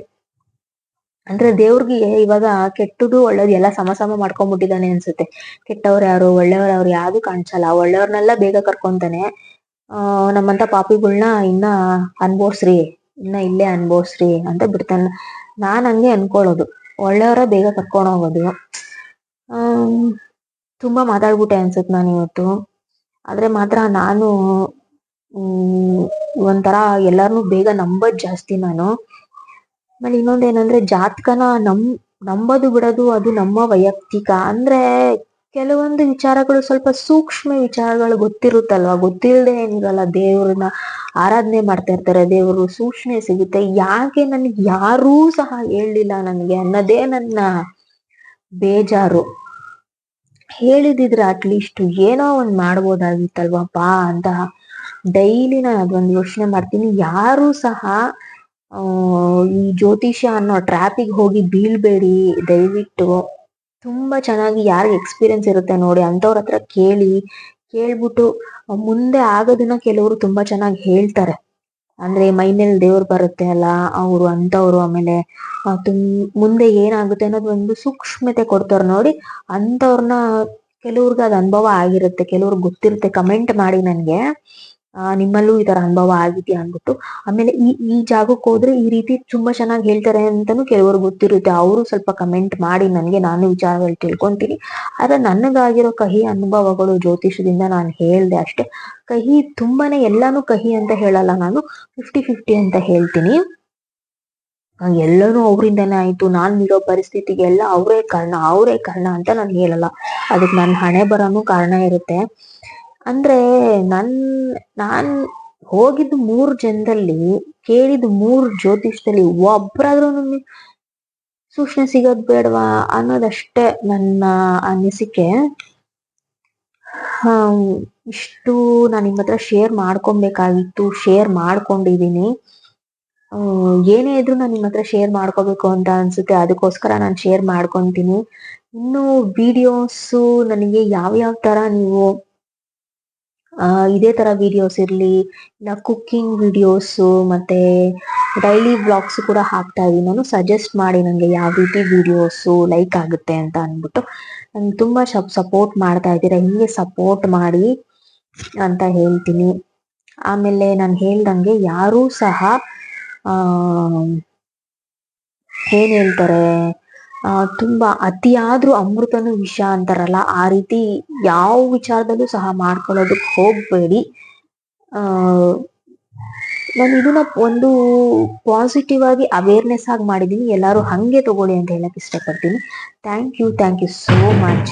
[SPEAKER 1] ಅಂದ್ರೆ ದೇವ್ರಿಗೆ ಇವಾಗ ಕೆಟ್ಟದು ಒಳ್ಳೇದು ಎಲ್ಲ ಸಮ ಸಮ ಮಾಡ್ಕೊಂಡ್ಬಿಟ್ಟಿದ್ದಾನೆ ಅನ್ಸುತ್ತೆ. ಕೆಟ್ಟವ್ರು ಯಾರು ಒಳ್ಳೆಯವ್ರು ಅವ್ರು ಯಾವ್ದು ಕಾಣಿಸಲ್ಲ. ಒಳ್ಳೆಯವ್ರನ್ನೆಲ್ಲ ಬೇಗ ಕರ್ಕೊಂತಾನೆ. ಆ ನಮ್ಮಂತ ಪಾಪಿಗಳನ್ನ ಇನ್ನ ಅನ್ಬೋಸ್ರಿ ಇನ್ನ ಇಲ್ಲೇ ಅನ್ಬೋಸ್ರಿ ಅಂತ ಬಿಡ್ತಾನೆ. ನಾನ್ ಹಂಗೆ ಅನ್ಕೊಳ್ಳೋದು. ಒಳ್ಳೆಯವರ ಬೇಗ ಕರ್ಕೊಂಡು ಹೋಗೋದು. ಆಮ್, ತುಂಬಾ ಮಾತಾಡ್ಬಿಟ್ಟೆ ಅನ್ಸುತ್ತೆ ನಾನು ಇವತ್ತು. ಆದ್ರೆ ಮಾತ್ರ ನಾನು ಹ್ಮ್ ಒಂಥರ ಎಲ್ಲಾರ್ನು ಬೇಗ ನಂಬದ್ ಜಾಸ್ತಿ ನಾನು. ಆಮೇಲೆ ಇನ್ನೊಂದ್ ಏನಂದ್ರೆ ಜಾತಕನ ನಂಬ್ ನಂಬೋದು ಬಿಡೋದು ಅದು ನಮ್ಮ ವೈಯಕ್ತಿಕ. ಅಂದ್ರೆ ಕೆಲವೊಂದು ವಿಚಾರಗಳು ಸ್ವಲ್ಪ ಸೂಕ್ಷ್ಮ ವಿಚಾರಗಳು ಗೊತ್ತಿರುತ್ತಲ್ವಾ? ಗೊತ್ತಿಲ್ಲದೆ ಏನಿರಲ್ಲ, ದೇವ್ರನ್ನ ಆರಾಧನೆ ಮಾಡ್ತಾ ಇರ್ತಾರೆ, ದೇವರು ಸೂಕ್ಷ್ಮೆ ಸಿಗುತ್ತೆ. ಯಾಕೆ ನನ್ಗೆ ಯಾರೂ ಸಹ ಹೇಳಲಿಲ್ಲ ನನಗೆ ಅನ್ನೋದೇ ನನ್ನ ಬೇಜಾರು. ಹೇಳಿದಿದ್ರೆ ಅಟ್ಲೀಸ್ಟ್ ಏನೋ ಒಂದ್ ಬಾ ಅಂತ. ಡೈಲಿ ನಾನು ಅದೊಂದು ಯೋಚನೆ ಮಾಡ್ತೀನಿ. ಯಾರು ಸಹ ಈ ಜ್ಯೋತಿಷ್ಯ ಅನ್ನೋ ಟ್ರ್ಯಾಪಿಗೆ ಹೋಗಿ ಬೀಳ್ಬೇಡಿ, ದಯವಿಟ್ಟು. ತುಂಬಾ ಚೆನ್ನಾಗಿ ಯಾರಿಗೆ ಎಕ್ಸ್ಪೀರಿಯನ್ಸ್ ಇರುತ್ತೆ ನೋಡಿ ಅಂತವ್ರ ಹತ್ರ ಕೇಳಿ, ಕೇಳ್ಬಿಟ್ಟು, ಮುಂದೆ ಆಗೋದನ್ನ ಕೆಲವರು ತುಂಬಾ ಚೆನ್ನಾಗಿ ಹೇಳ್ತಾರೆ. ಅಂದ್ರೆ ಮೈ ಮೇಲೆ ದೇವ್ರು ಬರುತ್ತೆ ಅಲ್ಲ, ಅವರು ಅಂತವ್ರು ಆಮೇಲೆ ತುಂ, ಮುಂದೆ ಏನಾಗುತ್ತೆ ಅನ್ನೋದು ಒಂದು ಸೂಕ್ಷ್ಮತೆ ಕೊಡ್ತಾರೆ ನೋಡಿ ಅಂತವ್ರನ್ನ ಕೆಲವ್ರಿಗೆ ಅದು ಅನುಭವ ಆಗಿರುತ್ತೆ, ಕೆಲವ್ರಿಗೆ ಗೊತ್ತಿರುತ್ತೆ. ಕಮೆಂಟ್ ಮಾಡಿ ನನ್ಗೆ ಆ, ನಿಮ್ಮಲ್ಲೂ ಈ ತರ ಅನುಭವ ಆಗಿದೆಯಾ ಅಂದ್ಬಿಟ್ಟು. ಆಮೇಲೆ ಈ ಈ ಜಾಗಕ್ಕೆ ಹೋದ್ರೆ ಈ ರೀತಿ ತುಂಬಾ ಚೆನ್ನಾಗಿ ಹೇಳ್ತಾರೆ ಅಂತಾನು ಕೆಲವರು ಗೊತ್ತಿರುತ್ತೆ. ಅವರು ಸ್ವಲ್ಪ ಕಮೆಂಟ್ ಮಾಡಿ ನನಗೆ ನಾನು ವಿಚಾರಗಳು ತಿಳ್ಕೊಂತೀನಿ. ಆದ್ರೆ ನನಗಾಗಿರೋ ಕಹಿ ಅನುಭವಗಳು ಜ್ಯೋತಿಷದಿಂದ ನಾನು ಹೇಳ್ದೆ ಅಷ್ಟೇ. ಕಹಿ ತುಂಬಾನೇ ಎಲ್ಲಾನು ಕಹಿ ಅಂತ ಹೇಳಲ್ಲ ನಾನು. ಫಿಫ್ಟಿ ಫಿಫ್ಟಿ ಅಂತ ಹೇಳ್ತೀನಿ. ಎಲ್ಲನೂ ಅವರಿಂದನೇ ಆಯ್ತು. ನಾನ್ ಇರೋ ಪರಿಸ್ಥಿತಿಗೆ ಎಲ್ಲ ಅವರೇ ಕಾರಣ ಅವರೇ ಕಾರಣ ಅಂತ ನಾನು ಹೇಳಲ್ಲ. ಅದಕ್ಕೆ ನನ್ನ ಹಣೆ ಬರೋನು ಕಾರಣ ಇರುತ್ತೆ. ಅಂದ್ರೆ ನನ್ ನಾನ್ ಹೋಗಿದ್ದು ಮೂರು ಜನದಲ್ಲಿ ಕೇಳಿದ ಮೂರು ಜ್ಯೋತಿಷ್ಯದಲ್ಲಿ ಒಬ್ರಾದ್ರೂ ಸೂಕ್ಷ್ಮ ಸಿಗೋದ್ ಬೇಡವಾ ಅನ್ನೋದಷ್ಟೇ ನನ್ನ ಅನಿಸಿಕೆ. ಇಷ್ಟು ನಾನು ನಿಮ್ಮ ಹತ್ರ ಶೇರ್ ಮಾಡ್ಕೊಬೇಕಾಗಿತ್ತು ಶೇರ್ ಮಾಡ್ಕೊಂಡಿದೀನಿ. ಹ್ಮ್, ಏನೇ ಇದ್ರು ನಾನು ನಿಮ್ಮ ಹತ್ರ ಶೇರ್ ಮಾಡ್ಕೋಬೇಕು ಅಂತ ಅನ್ಸುತ್ತೆ ಅದಕ್ಕೋಸ್ಕರ ನಾನು ಶೇರ್ ಮಾಡ್ಕೊತೀನಿ. ಇನ್ನು ವಿಡಿಯೋಸು ನನಗೆ ಯಾವ ಯಾವ ತರ ನೀವು ಇದೇ ತರ ವಿಡಿಯೋಸ್ ಇರ್ಲಿ ಇಲ್ಲ ಕುಕ್ಕಿಂಗ್ ವಿಡಿಯೋಸು ಮತ್ತೆ ಡೈಲಿ ಬ್ಲಾಗ್ಸ್ ಕೂಡ ಹಾಕ್ತಾ ಇದೀನಿ ನಾನು ಸಜೆಸ್ಟ್ ಮಾಡಿ ನನಗೆ ಯಾವ ರೀತಿ ವಿಡಿಯೋಸು ಲೈಕ್ ಆಗುತ್ತೆ ಅಂತ ಅಂದ್ಬಿಟ್ಟು ನನ್ಗೆ ತುಂಬಾ ಸಪೋರ್ಟ್ ಮಾಡ್ತಾ ಇದ್ದೀರಾ, ಹಿಂಗೆ ಸಪೋರ್ಟ್ ಮಾಡಿ ಅಂತ ಹೇಳ್ತೀನಿ. ಆಮೇಲೆ ನಾನು ಹೇಳ್ದಂಗೆ ಯಾರೂ ಸಹ ಏನ್ ಹೇಳ್ತಾರೆ ಆ, ತುಂಬಾ ಅತಿಯಾದ್ರೂ ಅಮೃತನು ವಿಷ ಅಂತಾರಲ್ಲ, ಆ ರೀತಿ ಯಾವ ವಿಚಾರದಲ್ಲೂ ಸಹ ಮಾಡ್ಕೊಳ್ಳೋದಕ್ಕೆ ಹೋಗ್ಬೇಡಿ. ನಾನು ಇದನ್ನ ಒಂದು ಪಾಸಿಟಿವ್ ಆಗಿ ಅವೇರ್ನೆಸ್ ಆಗಿ ಮಾಡಿದೀನಿ. ಎಲ್ಲರೂ ಹಂಗೆ ತಗೊಳ್ಳಿ ಅಂತ ಹೇಳಕ್ ಇಷ್ಟಪಡ್ತೀನಿ. Thank you thank you so much